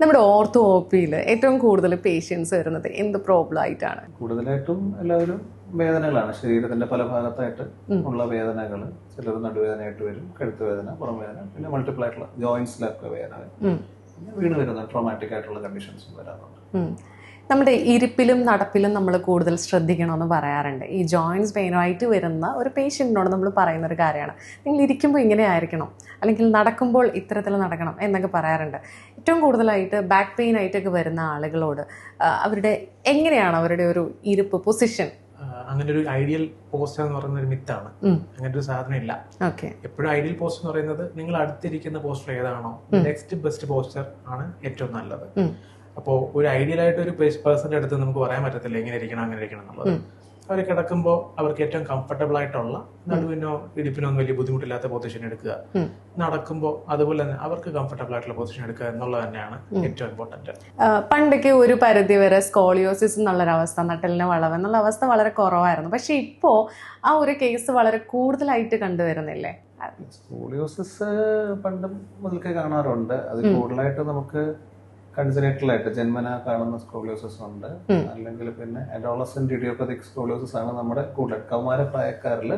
നമ്മുടെ ortho O പിയിൽ ഏറ്റവും കൂടുതൽ പേഷ്യൻസ് വരുന്നത് എന്ത് പ്രോബ്ലം ആയിട്ടാണ്? കൂടുതലായിട്ടും എല്ലാവരും വേദനകളാണ്. ശരീരത്തിന്റെ പല ഭാഗത്തായിട്ട് ഉള്ള വേദനകൾ ചിലർ നടുവേദനയായിട്ട് വരും കഴുത്ത് വേദന പുറം വേദന പിന്നെ മൾട്ടിപ്പിൾ ആയിട്ടുള്ള ജോയിന്റ്സിലൊക്കെ വേദന പിന്നെ വീണ് വരുന്ന ട്രോമാറ്റിക് ആയിട്ടുള്ള കണ്ടീഷൻസും വരാറുണ്ട്. നമ്മുടെ ഇരിപ്പിലും നടപ്പിലും നമ്മൾ കൂടുതൽ ശ്രദ്ധിക്കണമെന്ന് പറയാറുണ്ട്. ഈ ജോയിൻസ് പെയിനുമായിട്ട് വരുന്ന ഒരു പേഷ്യന്റിനോട് നമ്മൾ പറയുന്ന ഒരു കാര്യമാണ്. നിങ്ങൾ ഇരിക്കുമ്പോൾ ഇങ്ങനെ ആയിരിക്കണം. അല്ലെങ്കിൽ നടക്കുമ്പോൾ ഇത്തരത്തിൽ നടക്കണം എന്നൊക്കെ പറയാറുണ്ട്. ഏറ്റവും കൂടുതലായിട്ട് ബാക്ക് പെയിൻ ആയിട്ടൊക്കെ വരുന്ന ആളുകളോട് അവരുടെ എങ്ങനെയാണ് അവരുടെ ഒരു ഇരിപ്പ് പൊസിഷൻ അങ്ങനെ ഒരു ഐഡിയൽ പോസ്റ്റർ എന്ന് പറയുന്ന ഒരു മിത്താണ് അങ്ങനെ ഒരു സാധനം ഇല്ല ഓക്കെ എപ്പോഴും ഐഡിയൽ പോസ്റ്റർ എന്ന് പറയുന്നത് നിങ്ങൾ അടുത്തിരിക്കുന്ന പോസ്റ്റർ ഏതാണോ നെക്സ്റ്റ് ബെസ്റ്റ് പോസ്റ്റർ ആണ് ഏറ്റവും നല്ലത്. അപ്പോൾ ഒരു ഐഡിയൽ ആയിട്ട് ഒരു പേഴ്സന്റെ അടുത്ത് നമുക്ക് പറയാൻ പറ്റത്തില്ല എങ്ങനെ ഇരിക്കണം അങ്ങനെ ഇരിക്കണം എന്നുള്ളത്. അവർ കിടക്കുമ്പോൾ അവർക്ക് ഏറ്റവും കംഫർട്ടബിൾ ആയിട്ടുള്ള നടുവിനോ ഇടുപ്പിനോ ഒന്നും വലിയ ബുദ്ധിമുട്ടില്ലാത്ത പൊസിഷൻ എടുക്കുക. നടക്കുമ്പോൾ അതുപോലെ തന്നെ അവർക്ക് കംഫർട്ടബിൾ ആയിട്ടുള്ള പൊസിഷൻ എടുക്കുക എന്നുള്ളത് തന്നെയാണ് ഏറ്റവും ഇമ്പോർട്ടന്റ് പണ്ടൊക്കെ ഒരു പരിധി വരെ സ്കോളിയോസിസ് എന്നുള്ളൊരവസ്ഥ നട്ടലിന് വളവ് എന്നുള്ള അവസ്ഥ വളരെ കുറവായിരുന്നു. പക്ഷെ ഇപ്പോ ആ ഒരു കേസ് വളരെ കൂടുതലായിട്ട് കണ്ടുവരുന്നില്ലേ? സ്കൂളിയോസിസ് പണ്ട് മുതൽക്കേ കാണാറുണ്ട്. അത് കൂടുതലായിട്ട് നമുക്ക് കൺസനേറ്റൽ ആയിട്ട് ജന്മന കാണുന്ന സ്കോളിയോസിസ് ഉണ്ട്. അല്ലെങ്കിൽ പിന്നെ അഡോളസെന്റ് ഇഡിയോപ്പതിക് സ്കോളിയോസിസ് ആണ് നമ്മുടെ കൂടുതൽ കൗമാര പ്രായക്കാരിൽ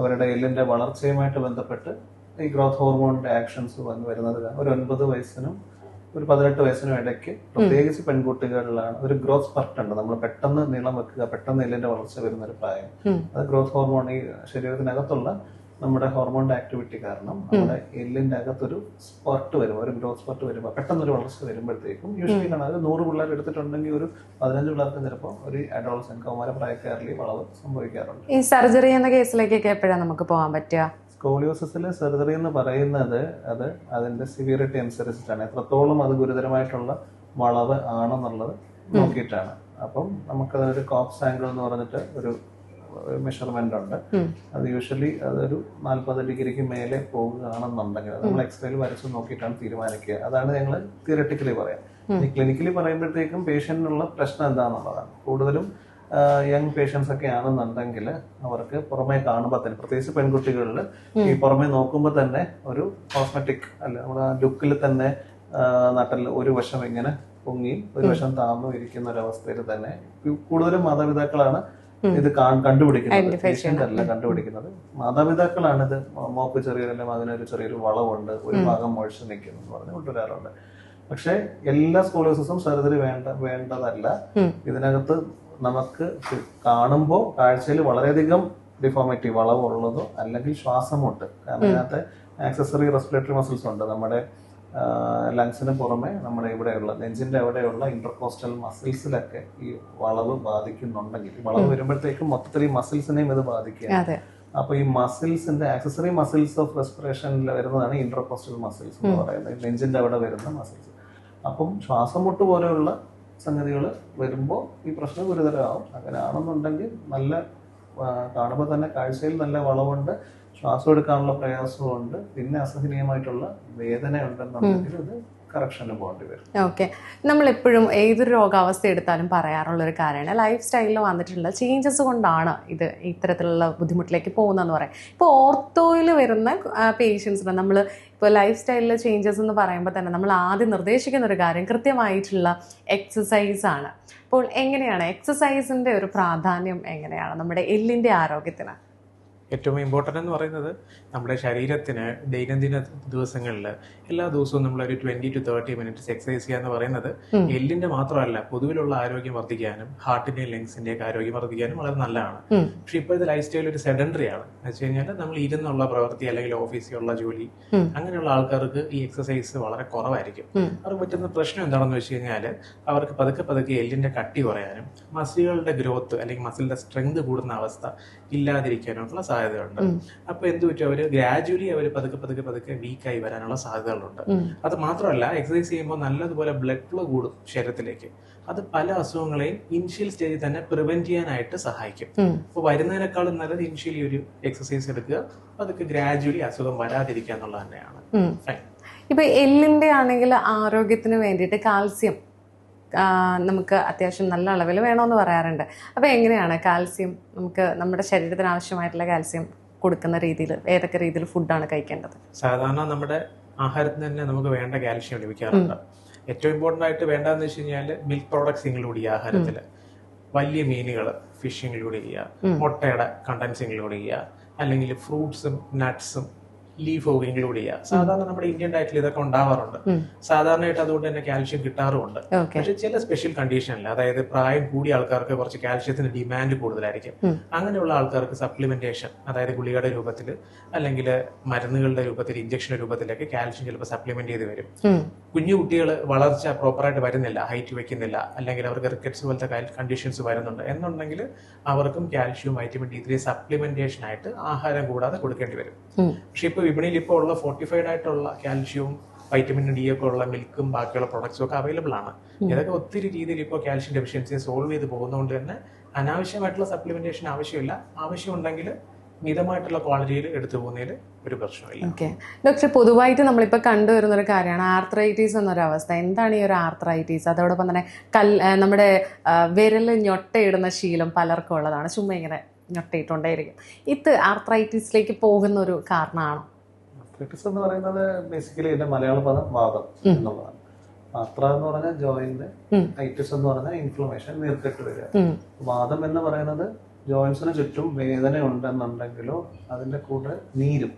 അവരുടെ എല്ലിന്റെ വളർച്ചയുമായിട്ട് ബന്ധപ്പെട്ട് ഈ ഗ്രോത്ത് ഹോർമോണിന്റെ ആക്ഷൻസ് വന്ന് വരുന്നത് ഒരു ഒൻപത് വയസ്സിനും ഒരു പതിനെട്ട് വയസ്സിനും ഇടയ്ക്ക് പ്രത്യേകിച്ച് പെൺകുട്ടികളിലാണ് ഒരു ഗ്രോത്ത് സ്പർട്ട് ഉണ്ട്. നമ്മൾ പെട്ടെന്ന് നീളം വെക്കുക പെട്ടെന്ന് എല്ലിന്റെ വളർച്ച വരുന്ന ഒരു പ്രായം. അത് ഗ്രോത്ത് ഹോർമോൺ ഈ ശരീരത്തിനകത്തുള്ള നമ്മുടെ ഹോർമോണിന്റെ ആക്ടിവിറ്റി കാരണം നമ്മുടെ എല്ലിന്റെ അകത്തൊരു സ്പർട്ട് വരും ഒരു ഗ്രോത്ത് സ്പർട്ട് വരുമ്പോൾ പെട്ടെന്ന് ഒരു വളർച്ച വരുമ്പോഴത്തേക്കും യൂഷ്വലി കാണാം അത് നൂറ് പിള്ളേർ എടുത്തിട്ടുണ്ടെങ്കിൽ ഒരു പതിനഞ്ച് പിള്ളേർക്ക് ചിലപ്പോൾ ഒരു അഡോൾസൻ കൗമാര പ്രായക്കാരിൽ വളവ് സംഭവിക്കാറുണ്ട്. ഈ സർജറി എന്ന കേസിലേക്കൊക്കെ എപ്പോഴാണ് നമുക്ക് പോകാൻ പറ്റുക? സ്കോളിയോസിസിലെ സർജറി എന്ന് പറയുന്നത് അത് അതിന്റെ സിവിയറിറ്റി അനുസരിച്ചിട്ടാണ്. എത്രത്തോളം അത് ഗുരുതരമായിട്ടുള്ള വളവ് ആണെന്നുള്ളത് നോക്കിയിട്ടാണ്. അപ്പം നമുക്കതൊരു കോപ്സ് ആംഗിൾ എന്ന് പറഞ്ഞിട്ട് ഒരു മെഷർമെന്റ് ഉണ്ട്. അത് യൂഷ്വലി അതൊരു നാൽപ്പത് ഡിഗ്രിക്ക് മേലെ പോകുകയാണെന്നുണ്ടെങ്കിൽ നമ്മൾ എക്സ്റേയിൽ വരച്ച് നോക്കിയിട്ടാണ് തീരുമാനിക്കുക. അതാണ് ഞങ്ങൾ തിയറട്ടിക്കലി പറയാം. ഈ ക്ലിനിക്കലി പറയുമ്പോഴത്തേക്കും പേഷ്യന്റിനുള്ള പ്രശ്നം എന്താണെന്നുള്ളതാണ് കൂടുതലും യങ് പേഷ്യൻസ് ഒക്കെ ആണെന്നുണ്ടെങ്കിൽ അവർക്ക് പുറമേ കാണുമ്പോൾ തന്നെ പ്രത്യേകിച്ച് പെൺകുട്ടികളിൽ ഈ പുറമേ നോക്കുമ്പോൾ തന്നെ ഒരു കോസ്മെറ്റിക് അല്ല നമ്മുടെ ലുക്കിൽ തന്നെ നട്ടൽ ഒരു വശം ഇങ്ങനെ പൊങ്ങി ഒരു വശം താന്നു ഇരിക്കുന്ന ഒരു അവസ്ഥയിൽ തന്നെ കൂടുതലും മാതാപിതാക്കളാണ് ഇത് കണ്ടുപിടിക്കുന്നത്. Identify പേഷ്യന്റ് അല്ല കണ്ടുപിടിക്കുന്നത്. മാതാപിതാക്കളാണ് ഇത്. മോക്ക് ചെറിയൊരു മകനൊരു ചെറിയൊരു വളവുണ്ട്. ഒരു ഭാഗം മുഴിച്ച് നിൽക്കുന്നു എന്ന് പറഞ്ഞ് കൊണ്ടുവരാറുണ്ട്. പക്ഷെ എല്ലാ സ്കോളേഴ്സും സർജറി വേണ്ട വേണ്ടതല്ല. ഇതിനകത്ത് നമുക്ക് കാണുമ്പോൾ കാഴ്ചയിൽ വളരെയധികം ഡിഫോമിറ്റി വളവുള്ളതോ അല്ലെങ്കിൽ ശ്വാസമുട്ട്. കാരണം ഇതിനകത്ത് ആക്സസറി റെസ്പിറേറ്ററി മസിൽസ് ഉണ്ട്. നമ്മുടെ ലങ്സിന് പുറമെ നമ്മുടെ ഇവിടെയുള്ള നെഞ്ചിന്റെ അവിടെയുള്ള ഇന്റർകോസ്റ്റൽ മസിൽസിലൊക്കെ ഈ വളവ് ബാധിക്കുന്നുണ്ടെങ്കിൽ വളവ് വരുമ്പോഴത്തേക്കും മൊത്തത്തിൽ ഈ മസിൽസിനെയും ഇത് ബാധിക്കുക അതെ. അപ്പൊ ഈ മസിൽസിന്റെ ആക്സസറി മസിൽസ് ഓഫ് റെസ്പിറേഷനിൽ വരുന്നതാണ് ഇന്റർകോസ്റ്റൽ മസിൽസ് എന്ന് പറയുന്നത്. നെഞ്ചിന്റെ നെഞ്ചിന്റെ അവിടെ വരുന്ന മസിൽസ് അപ്പം ശ്വാസം മുട്ട് പോലെയുള്ള സംഗതികൾ വരുമ്പോൾ ഈ പ്രശ്നം ഗുരുതരമാവും. അങ്ങനെ ആണെന്നുണ്ടെങ്കിൽ നല്ല കാണുമ്പോൾ തന്നെ കാഴ്ചയിൽ നല്ല വളവുണ്ട്. ശ്വാസം എടുക്കാനുള്ള പ്രയാസമുണ്ട്. പിന്നെ അസഹനീയമായിട്ടുള്ള വേദന ഉണ്ടെന്നുണ്ടെങ്കിൽ ഇത് കറക്ഷന് പോകേണ്ടി വരും. ഓക്കെ നമ്മളെപ്പോഴും ഏതൊരു രോഗാവസ്ഥ എടുത്താലും പറയാറുള്ള ഒരു കാര്യമാണ്. ലൈഫ് സ്റ്റൈലിൽ വന്നിട്ടുള്ള ചേഞ്ചസ് കൊണ്ടാണ് ഇത് ഇത്തരത്തിലുള്ള ബുദ്ധിമുട്ടിലേക്ക് പോകുന്നതെന്ന് പറയാം. ഇപ്പോൾ ഓർത്തോയിൽ വരുന്ന പേഷ്യൻസിന് നമ്മൾ ഇപ്പോൾ ലൈഫ് സ്റ്റൈലിലെ ചേഞ്ചസ് എന്ന് പറയുമ്പോൾ തന്നെ നമ്മൾ ആദ്യം നിർദ്ദേശിക്കുന്ന ഒരു കാര്യം കൃത്യമായിട്ടുള്ള എക്സസൈസ് ആണ്. അപ്പോൾ എങ്ങനെയാണ്? എക്സസൈസിന്റെ ഒരു പ്രാധാന്യം എങ്ങനെയാണ്? നമ്മുടെ എല്ലിന്റെ ആരോഗ്യത്തിന്. ഏറ്റവും ഇമ്പോർട്ടന്റ് എന്ന് പറയുന്നത് നമ്മുടെ ശരീരത്തിന് ദൈനംദിന ദിവസങ്ങളിൽ എല്ലാ ദിവസവും നമ്മൾ ഒരു twenty two thirty minutes exercise ചെയ്യുക എന്ന് പറയുന്നത്. എല്ലിന്റെ മാത്രമല്ല പൊതുവിലുള്ള ആരോഗ്യം വർദ്ധിക്കാനും ഹാർട്ടിന്റെയും ലങ്സിന്റെയും ഒക്കെ ആരോഗ്യം വർദ്ധിക്കാനും വളരെ നല്ലതാണ്. പക്ഷെ ഇപ്പോഴത്തെ ലൈഫ് സ്റ്റൈൽ ഒരു സെഡൻഡറി ആണ് എന്ന് വെച്ച് കഴിഞ്ഞാൽ നമ്മൾ ഇരുന്നുള്ള പ്രവൃത്തി അല്ലെങ്കിൽ ഓഫീസിലുള്ള ജോലി. അങ്ങനെയുള്ള ആൾക്കാർക്ക് ഈ എക്സസൈസ് വളരെ കുറവായിരിക്കും അവർക്ക് പറ്റുന്ന പ്രശ്നം എന്താണെന്ന് വെച്ച് കഴിഞ്ഞാൽ അവർക്ക് പതുക്കെ പതുക്കെ എല്ലിന്റെ കട്ടി കുറയാനും മസിലുകളുടെ ഗ്രോത്ത് അല്ലെങ്കിൽ മസിലിന്റെ സ്ട്രെങ്ത് കൂടുന്ന അവസ്ഥ ഇല്ലാതിരിക്കാനും ഉള്ള ഉം. അപ്പൊ എന്ത് പറ്റും? അവർ ഗ്രാജുവലി അവർ പതുക്കെ പതുക്കെ പതുക്കെ വീക്കായി വരാനുള്ള സാധ്യതകളുണ്ട്. അത് മാത്രമല്ല എക്സസൈസ് ചെയ്യുമ്പോൾ നല്ലതുപോലെ ബ്ലഡ് ഫ്ലോ കൂടും ശരീരത്തിലേക്ക്. അത് പല അസുഖങ്ങളെയും ഇനിഷ്യൽ സ്റ്റേജിൽ തന്നെ പ്രിവെന്റ് ചെയ്യാനായിട്ട് സഹായിക്കും. അപ്പൊ അപ്പോൾ വരുന്നതിനേക്കാളും നല്ലത് ഇനിഷ്യലി ഒരു എക്സസൈസ് എടുക്കുക. അതൊക്കെ ഗ്രാജുവലി അസുഖം വരാതിരിക്കുക എന്നുള്ളത് തന്നെയാണ്. ഇപ്പൊ എല്ലിന്റെ ആണെങ്കിൽ ആരോഗ്യത്തിന് വേണ്ടിയിട്ട് കാൽസ്യം നമുക്ക് അത്യാവശ്യം നല്ല അളവിൽ വേണമെന്ന് പറയാറുണ്ട്. അപ്പോൾ എങ്ങനെയാണ് കാൽസ്യം നമുക്ക് നമ്മുടെ ശരീരത്തിന് ആവശ്യമായിട്ടുള്ള കാൽസ്യം കൊടുക്കുന്ന രീതിയിൽ ഏതൊക്കെ രീതിയിൽ ഫുഡാണ് കഴിക്കേണ്ടത്? സാധാരണ നമ്മുടെ ആഹാരത്തിന് തന്നെ നമുക്ക് വേണ്ട കാൽസ്യം ലഭിക്കാറുണ്ട്. ഏറ്റവും ഇമ്പോർട്ടന്റ് ആയിട്ട് വേണ്ടതെന്ന് വെച്ച് കഴിഞ്ഞാൽ മിൽക്ക് പ്രോഡക്ട്സ് ഇൻക്ലൂഡ് ചെയ്യുക ആഹാരത്തിൽ. വലിയ മീനുകൾ ഫിഷ് ഇൻക്ലൂഡ് ചെയ്യുക. മുട്ടയുടെ കണ്ടൻസ് ഇൻക്ലൂഡ് ചെയ്യുക. അല്ലെങ്കിൽ ഫ്രൂട്ട്സും നട്ട്സും ലീഫ് ഇൻക്ലൂഡ് ചെയ്യുക. സാധാരണ നമ്മുടെ ഇന്ത്യൻ ഡയറ്റിൽ ഇതൊക്കെ ഉണ്ടാവാറുണ്ട്. സാധാരണയായിട്ട് അതുകൊണ്ട് തന്നെ കാൽഷ്യം കിട്ടാറുമുണ്ട്. പക്ഷെ ചില സ്പെഷ്യൽ കണ്ടീഷനിൽ അതായത് പ്രായം കൂടിയ ആൾക്കാർക്ക് കുറച്ച് കാൽഷ്യത്തിന് ഡിമാൻഡ് കൂടുതലായിരിക്കും. അങ്ങനെയുള്ള ആൾക്കാർക്ക് സപ്ലിമെന്റേഷൻ അതായത് ഗുളികയുടെ രൂപത്തിൽ അല്ലെങ്കിൽ മരുന്നുകളുടെ രൂപത്തിൽ ഇഞ്ചക്ഷൻ രൂപത്തിലൊക്കെ കാൽഷ്യം ചിലപ്പോൾ സപ്ലിമെന്റ് ചെയ്ത് വരും. കുഞ്ഞു കുട്ടികൾ വളർച്ച പ്രോപ്പറായിട്ട് വരുന്നില്ല ഹൈറ്റ് വയ്ക്കുന്നില്ല അല്ലെങ്കിൽ അവർക്ക് റിക്കറ്റ്സ് പോലത്തെ കണ്ടീഷൻസ് വരുന്നുണ്ട് എന്നുണ്ടെങ്കിൽ അവർക്കും calcium vitamin D three supplementation ആയിട്ട് ആഹാരം കൂടാതെ കൊടുക്കേണ്ടി വരും. പക്ഷെ ഇപ്പോൾ വിപണിയിൽ ഇപ്പോൾ ഉള്ള ഫോർട്ടിഫൈഡ് ആയിട്ടുള്ള കാൽഷ്യവും വൈറ്റമിൻ ഡി ഒക്കെ ഉള്ള മിൽക്കും ബാക്കിയുള്ള പ്രൊഡക്ട്സും ഒക്കെ അവൈലബിൾ ആണ്. ഇതൊക്കെ ഒത്തിരി രീതിയിൽ ഇപ്പോൾ കാൽഷ്യം ഡെഫിഷ്യൻസിയെ സോൾവ് ചെയ്ത് പോകുന്നതുകൊണ്ട് തന്നെ അനാവശ്യമായിട്ടുള്ള സപ്ലിമെന്റേഷൻ ആവശ്യമില്ല. ആവശ്യമുണ്ടെങ്കിൽ മിതമായിട്ടുള്ള ക്വാളിറ്റിയിൽ എടുത്തു പോകുന്നതിൽ ഒരു പ്രശ്നമില്ല. ഓക്കെ ഡോക്ടർ പൊതുവായിട്ട് നമ്മളിപ്പോൾ കണ്ടുവരുന്ന ഒരു കാര്യമാണ് ആർത്രൈറ്റീസ് എന്നൊരവസ്ഥ. എന്താണ് ഈ ഒരു ആർത്രൈറ്റീസ് അതോടൊപ്പം തന്നെ കൽ നമ്മുടെ വിരൽ ഞൊട്ടയിടുന്ന ശീലം പലർക്കും ഉള്ളതാണ്. ചുമ്മാ ഇങ്ങനെ ഞൊട്ടയിട്ടുണ്ടായിരിക്കും ഇത് ആർത്രൈറ്റീസിലേക്ക് പോകുന്ന ഒരു കാരണമാണോ? ആർത്രൈറ്റിസ് എന്ന് പറയുന്നത് ബേസിക്കലി എന്റെ മലയാള പദം വാദം എന്നുള്ളതാണ്. ആത്ര എന്ന് പറഞ്ഞാൽ ജോയിന്റ് ഐറ്റിസ് എന്ന് പറഞ്ഞാൽ ഇൻഫ്ലമേഷൻ നീർക്കെട്ട് വരിക. വാദം എന്ന് പറയുന്നത് ജോയിൻസിന് ചുറ്റും വേദന ഉണ്ടെന്നുണ്ടെങ്കിലോ അതിന്റെ കൂടെ നീരും.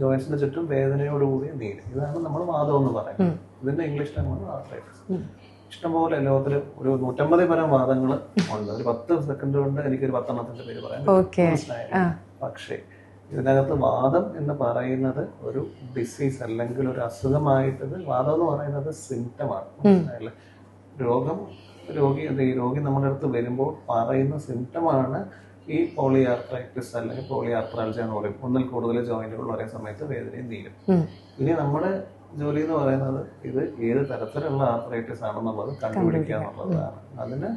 ജോയിൻസിന് ചുറ്റും വേദനയോടുകൂടിയ നീര്. ഇതാണ് നമ്മൾ വാദം എന്ന് പറയുന്നത്. ഇതിന്റെ ഇംഗ്ലീഷ് ഇഷ്ടംപോലെ ലോകത്തിൽ ഒരു നൂറ്റമ്പത് പരം വാദങ്ങൾ ഉണ്ട്. ഒരു പത്ത് സെക്കൻഡ് കൊണ്ട് എനിക്ക് ഒരു പത്തെണ്ണത്തിന്റെ പേര് പറയാൻ മനസ്സിലായോ? പക്ഷേ ഇതിനകത്ത് വാദം എന്ന് പറയുന്നത് ഒരു ഡിസീസ് അല്ലെങ്കിൽ ഒരു അസുഖമായിട്ട് വാദം എന്ന് പറയുന്നത് സിംറ്റമാണ് മനസ്സിലായില്ലേ? രോഗം രോഗി അത് ഈ രോഗി നമ്മുടെ അടുത്ത് വരുമ്പോൾ പറയുന്ന സിംറ്റമാണ് ഈ പോളിയാർത്രൈറ്റിസ് അല്ലെങ്കിൽ പോളിയാർത്രൾജ എന്ന് പറയും. ഒന്നിൽ കൂടുതൽ ജോയിന്റുകൾ ഒരേ സമയത്ത് വേദനയും നീരും ഉം. ഇനി നമ്മുടെ ജോലി എന്ന് പറയുന്നത് ഇത് ഏത് തരത്തിലുള്ള ആർത്രൈറ്റിസ് ആണെന്നുള്ളത് കണ്ടുപിടിക്കുക എന്നുള്ളതാണ്. അതിന്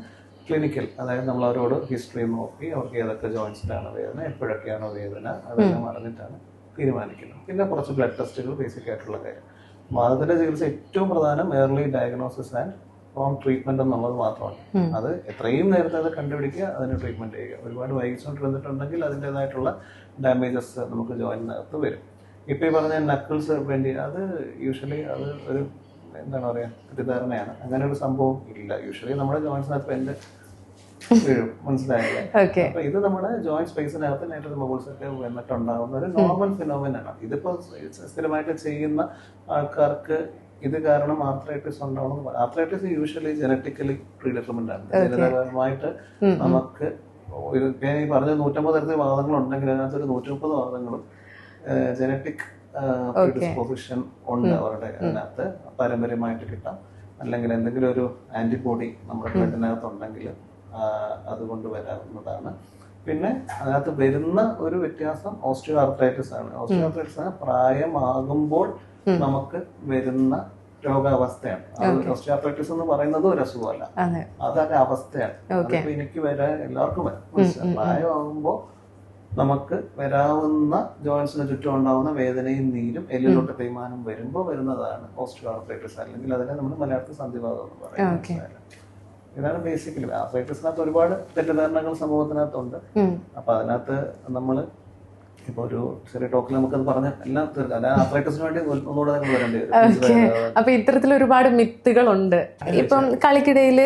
ക്ലിനിക്കൽ അതായത് നമ്മൾ അവരോട് ഹിസ്റ്ററി നോക്കി അവർക്ക് ഏതൊക്കെ ജോയിൻസിലാണ് വേദന എപ്പോഴൊക്കെയാണ് വേദന അതെല്ലാം അറിഞ്ഞിട്ടാണ് തീരുമാനിക്കുന്നത്. പിന്നെ കുറച്ച് ബ്ലഡ് ടെസ്റ്റുകൾ ബേസിക് ആയിട്ടുള്ള കാര്യം. വാദത്തിന്റെ ചികിത്സ ഏറ്റവും പ്രധാനം early diagnosis and home treatment എന്നുള്ളത് മാത്രമാണ്. അത് എത്രയും നേരത്തെ അത് കണ്ടുപിടിക്കുക അതിന് ട്രീറ്റ്മെന്റ് ചെയ്യുക. ഒരുപാട് വൈകിച്ചുകൊണ്ടിരുന്നിട്ടുണ്ടെങ്കിൽ അതിന്റെതായിട്ടുള്ള ഡാമേജസ് നമുക്ക് ജോയിനകത്ത് വരും. ഇപ്പൊ ഈ പറഞ്ഞ നക്കിൾസ് വേണ്ടി അത് യൂഷ്വലി അത് ഒരു എന്താണ് പറയുക തെറ്റിദ്ധാരണയാണ്. അങ്ങനെ ഒരു സംഭവം ഇല്ല. യൂഷ്വലി നമ്മുടെ ജോയിൻസിനകത്ത് വീഴും. മനസ്സിലായില്ലേ? അപ്പൊ ഇത് നമ്മുടെ ജോയിന്റ് സ്പേസിനകത്ത് നേരത്തെ ബബിൾസ് ഒക്കെ വന്നിട്ടുണ്ടാകുന്ന ഒരു നോർമൽ ഫിനോമിനാണ് ഇതിപ്പോ സ്ഥിരമായിട്ട് ചെയ്യുന്ന ആൾക്കാർക്ക് ഇത് കാരണം ആർത്രൈറ്റിസ് ഉണ്ടാവണം. ആർത്രൈറ്റിസ് യൂഷ്വലി ജനറ്റിക്കലി പ്രീഡിറ്റർമെന്റ് ആണ്. ജനിതകപരമായിട്ട് നമുക്ക് ഞാൻ ഈ പറഞ്ഞ നൂറ്റമ്പത് തരത്തിൽ വാദങ്ങൾ ഉണ്ടെങ്കിൽ അതിനകത്ത് ഒരു നൂറ്റി മുപ്പത് വാദങ്ങളും ജനറ്റിക് പ്രീഡിസ്പോസിഷൻ ഉണ്ട് അവരുടെ അതിനകത്ത്. പാരമ്പര്യമായിട്ട് കിട്ടാം. അല്ലെങ്കിൽ എന്തെങ്കിലും ഒരു ആന്റിബോഡി നമ്മുടെ ബ്ലഡിനകത്ത് ഉണ്ടെങ്കിൽ അതുകൊണ്ട് വരാവുന്നതാണ്. പിന്നെ അതിനകത്ത് വരുന്ന ഒരു വ്യത്യാസം ഓസ്റ്റിയോ ആർത്രൈറ്റിസ് ആണ്. ഓസ്റ്റിയോ ആർത്രൈറ്റിസ് പ്രായമാകുമ്പോൾ നമുക്ക് വരുന്ന രോഗാവസ്ഥയാണ്. ആർത്രൈറ്റിസ് എന്ന് പറയുന്നത് ഒരു അസുഖമല്ല. അതെ. അതൊരു അവസ്ഥയാണ്. അതിപ്പോ എനിക്ക് വരാൻ എല്ലാവർക്കും വരാം. പ്രായമാകുമ്പോ പ്രായമാകുമ്പോൾ നമുക്ക് വരാവുന്ന ജോയിൻസിന് ചുറ്റും ഉണ്ടാവുന്ന വേദനയും നീരും എല്ലിലോട്ട് തേയ്മാനം വരുമ്പോൾ വരുന്നതാണ് ഓസ്റ്റിയോആർത്രൈറ്റിസ് അല്ലെങ്കിൽ അതിനെ നമ്മൾ മലയാളത്തിൽ സന്ധിവാദം എന്ന് പറയുന്നത്? ഇതാണ് ബേസിക്കലി ആർത്രൈറ്റിസിനകത്ത് ഒരുപാട് തെറ്റിദ്ധാരണകൾ സമൂഹത്തിനകത്തുണ്ട്. അപ്പൊ അതിനകത്ത് നമ്മൾ ഇപ്പൊ ഒരു ചെറിയ ടോക്കിൽ നമുക്കത് പറഞ്ഞ എല്ലാം തീർക്കാം. അല്ലാതെ വേണ്ടി ഒന്നുകൂടെ നിങ്ങൾ വരേണ്ടി വരും? അപ്പൊ ഇത്തരത്തിൽ ഒരുപാട് മിത്തുകളുണ്ട്. ഇപ്പം കളിക്കിടയിൽ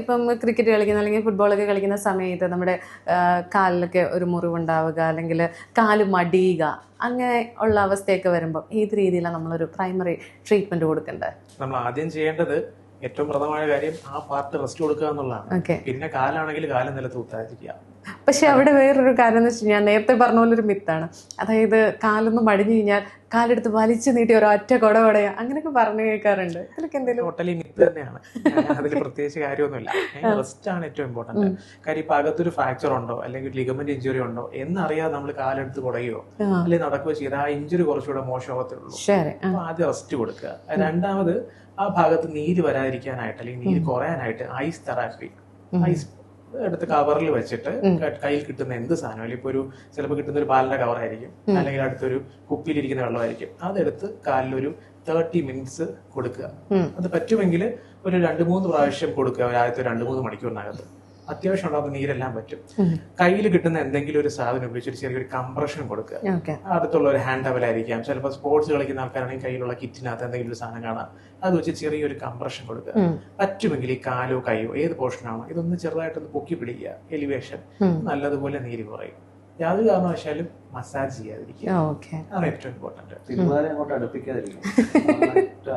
ഇപ്പം ക്രിക്കറ്റ് കളിക്കുന്ന അല്ലെങ്കിൽ ഫുട്ബോളൊക്കെ കളിക്കുന്ന സമയത്ത് നമ്മുടെ കാലിലൊക്കെ ഒരു മുറിവുണ്ടാവുക അല്ലെങ്കിൽ കാൽ മടിയുക അങ്ങനെ ഉള്ള അവസ്ഥയൊക്കെ വരുമ്പോൾ ഏത് രീതിയിലാണ് നമ്മളൊരു പ്രൈമറി ട്രീറ്റ്മെന്റ് കൊടുക്കേണ്ടത്? നമ്മൾ ആദ്യം ചെയ്യേണ്ടത് ഏറ്റവും പ്രധാനമായ കാര്യം ആ പാർട്ട് റെസ്റ്റ് കൊടുക്കുക എന്നുള്ളതാണ്. പിന്നെ കാലാണെങ്കിൽ കാലം നിലത്ത് കുത്താതിരിക്കുക. പക്ഷെ അവിടെ വേറൊരു കാര്യം എന്ന് വെച്ച് കഴിഞ്ഞാൽ നേരത്തെ പറഞ്ഞ പോലെ ഒരു മിത്താണ്. അതായത് കാലൊന്നും മടിഞ്ഞു കഴിഞ്ഞാൽ കാലെടുത്ത് വലിച്ചു നീട്ടി ഒരു ഒറ്റ കൊട കൊടയാ അങ്ങനെയൊക്കെ പറഞ്ഞു കേൾക്കാറുണ്ട്. ഇതിലൊക്കെ എന്തെങ്കിലും ടോട്ടലി മിത്ത് തന്നെയാണ്. അതിൽ പ്രത്യേകിച്ച് കാര്യമൊന്നുമില്ല. റെസ്റ്റ് ആണ് ഏറ്റവും ഇമ്പോർട്ടന്റ് കാര്യം ഇപ്പൊ അകത്തൊരു ഫ്രാക്ചർ ഉണ്ടോ? അല്ലെങ്കിൽ ലിഗമെന്റ് ഇഞ്ചുറി ഉണ്ടോ? എന്നറിയാതെ നമ്മൾ കാലെടുത്ത് കുടയോ അല്ലെങ്കിൽ നടക്കുകയോ ചെയ്താൽ ആ ഇഞ്ചുറി കുറച്ചുകൂടെ മോശമാകത്തുള്ളൂ. അപ്പൊ ആദ്യം റെസ്റ്റ് കൊടുക്കുക. രണ്ടാമത് ആ ഭാഗത്ത് നീര് വരാതിരിക്കാനായിട്ട് അല്ലെങ്കിൽ നീര് കുറയാനായിട്ട് ഐസ് തെറാപ്പി. ഐസ് എടുത്ത് കവറിൽ വെച്ചിട്ട് കയ്യിൽ കിട്ടുന്ന എന്ത് സാധനം ഇപ്പൊ ഒരു ചിലപ്പോൾ കിട്ടുന്ന ഒരു പാലിന്റെ കവറായിരിക്കും. അല്ലെങ്കിൽ അടുത്തൊരു കുപ്പിയിലിരിക്കുന്ന വെള്ളമായിരിക്കും. അതെടുത്ത് കാലിലൊരു തേർട്ടി മിനിറ്റ്സ് കൊടുക്കുക. അത് പറ്റുമെങ്കിൽ ഒരു രണ്ട് മൂന്ന് പ്രാവശ്യം കൊടുക്കുക. ആദ്യത്തെ രണ്ട് മൂന്ന് മണിക്കൂറിനകത്ത്. അത്യാവശ്യം ഉണ്ടാകുന്ന നീരെല്ലാം പറ്റും. കയ്യിൽ കിട്ടുന്ന എന്തെങ്കിലും ഒരു സാധനം ഉപയോഗിച്ച് ഒരു ചെറിയൊരു കംപ്രഷൻ കൊടുക്കുക. അടുത്തുള്ള ഒരു ഹാൻഡ് ടവലായിരിക്കാം ചിലപ്പോൾ സ്പോർട്സ് കളിക്കുന്ന ആൾക്കാരാണെങ്കിൽ കയ്യിലുള്ള കിറ്റിനകത്ത് എന്തെങ്കിലും ഒരു സാധനം കാണാം. അത് വെച്ച് ചെറിയൊരു കംപ്രഷൻ കൊടുക്കുക. പറ്റുമെങ്കിൽ ഈ കാലോ കൈയോ ഏത് പോർഷനാണോ ഇതൊന്ന് ചെറുതായിട്ടൊന്ന് പൊക്കി പിടിക്കുക. എലിവേഷൻ. നല്ലതുപോലെ നീര് കുറയും. യാതൊരു കാരണവശാലും മസാജ് ചെയ്യാതിരിക്കുക. ഓക്കെ. അതാണ് ഏറ്റവും ഇമ്പോർട്ടന്റ് തിരുമാരെ അങ്ങോട്ട് അടുപ്പിക്കാതിരിക്കും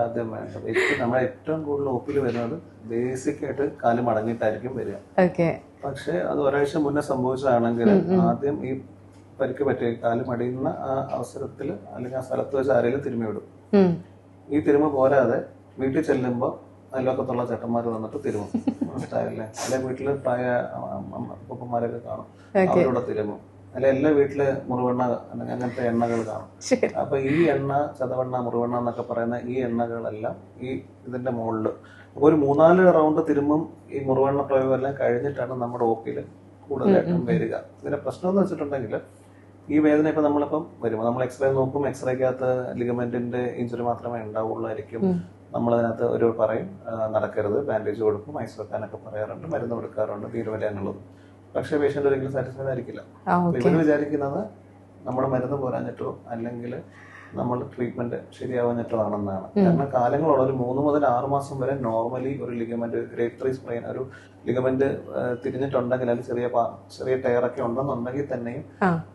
ആദ്യം വേണ്ടത് ഏറ്റവും നമ്മളെ ഏറ്റവും കൂടുതൽ ഒപ്പിൽ വരുന്നത് ബേസിക് ആയിട്ട് കാൽ മടങ്ങിയിട്ടായിരിക്കും വരിക. ഓക്കെ. പക്ഷെ അത് ഒരാഴ്ച മുന്നേ സംഭവിച്ചതാണെങ്കിൽ ആദ്യം ഈ പരിക്ക് പറ്റിയ കാൽ മടിയുന്ന ആ അവസരത്തിൽ അല്ലെങ്കിൽ ആ സ്ഥലത്ത് വെച്ച് ആരെങ്കിലും തിരുമ്മി വിടും. ഈ തിരുമ പോരാതെ വീട്ടിൽ ചെല്ലുമ്പോൾ അതിലൊക്കത്തുള്ള ചേട്ടന്മാർ വന്നിട്ട് തിരുമും. മനസ്സിലായല്ലേ? അല്ലെ വീട്ടിൽ പ്രായ ഉപ്പന്മാരൊക്കെ കാണും. അവരോട് തിരുമും. അല്ലെ എല്ലാ വീട്ടിൽ മുറിവെണ്ണ അല്ലെങ്കിൽ അങ്ങനത്തെ എണ്ണകൾ കാണും. അപ്പൊ ഈ എണ്ണ ചതവെണ്ണ മുറിവെണ്ണ എന്നൊക്കെ പറയുന്ന ഈ എണ്ണകളെല്ലാം ഈ ഇതിന്റെ മുകളിൽ അപ്പൊ ഒരു മൂന്നാൽ റൗണ്ട് തിരുമ്പും ഈ മുറിവെണ്ണ പ്രയോഗം എല്ലാം കഴിഞ്ഞിട്ടാണ് നമ്മുടെ ഓപ്പിയിൽ കൂടുതലായിട്ടും വരിക. ഇതിന്റെ പ്രശ്നം എന്ന് വെച്ചിട്ടുണ്ടെങ്കിൽ ഈ വേദന ഇപ്പൊ നമ്മളിപ്പം വരും നമ്മൾ എക്സ്റേ നോക്കും എക്സ്റേക്കകത്ത് ലിഗമെന്റിന്റെ ഇഞ്ചുറി മാത്രമേ ഉണ്ടാവുള്ളായിരിക്കും. നമ്മളതിനകത്ത് ഒരു പറയും നടക്കരുത് ബാൻഡേജ് കൊടുക്കും ഐസ് വെക്കാനൊക്കെ പറയാറുണ്ട് മരുന്ന് കൊടുക്കാറുണ്ട് തീരുവലയാണുള്ളത് പക്ഷേ പേഷ്യന്റ് ഒരിക്കലും സാറ്റിസ്ഫൈഡ് ആയിരിക്കില്ല. ഇവർ വിചാരിക്കുന്നത് നമ്മുടെ മരുന്ന് പോരാഞ്ഞിട്ടോ അല്ലെങ്കിൽ നമ്മൾ ട്രീറ്റ്മെന്റ് ശരിയാവാഞ്ഞിട്ടോ ആണെന്നാണ് കാരണം കാലങ്ങളോളം ഒരു മൂന്ന് മുതൽ ആറ് മാസം വരെ നോർമലി ഒരു ലിഗമെന്റ് ഗ്രേറ്റ് ത്രീ സ്പ്രെയിൻ ഒരു ലിഗമെന്റ് തിരിഞ്ഞിട്ടുണ്ടെങ്കിൽ അല്ലെങ്കിൽ ചെറിയ ചെറിയ ടയറൊക്കെ ഉണ്ടെന്നുണ്ടെങ്കിൽ തന്നെയും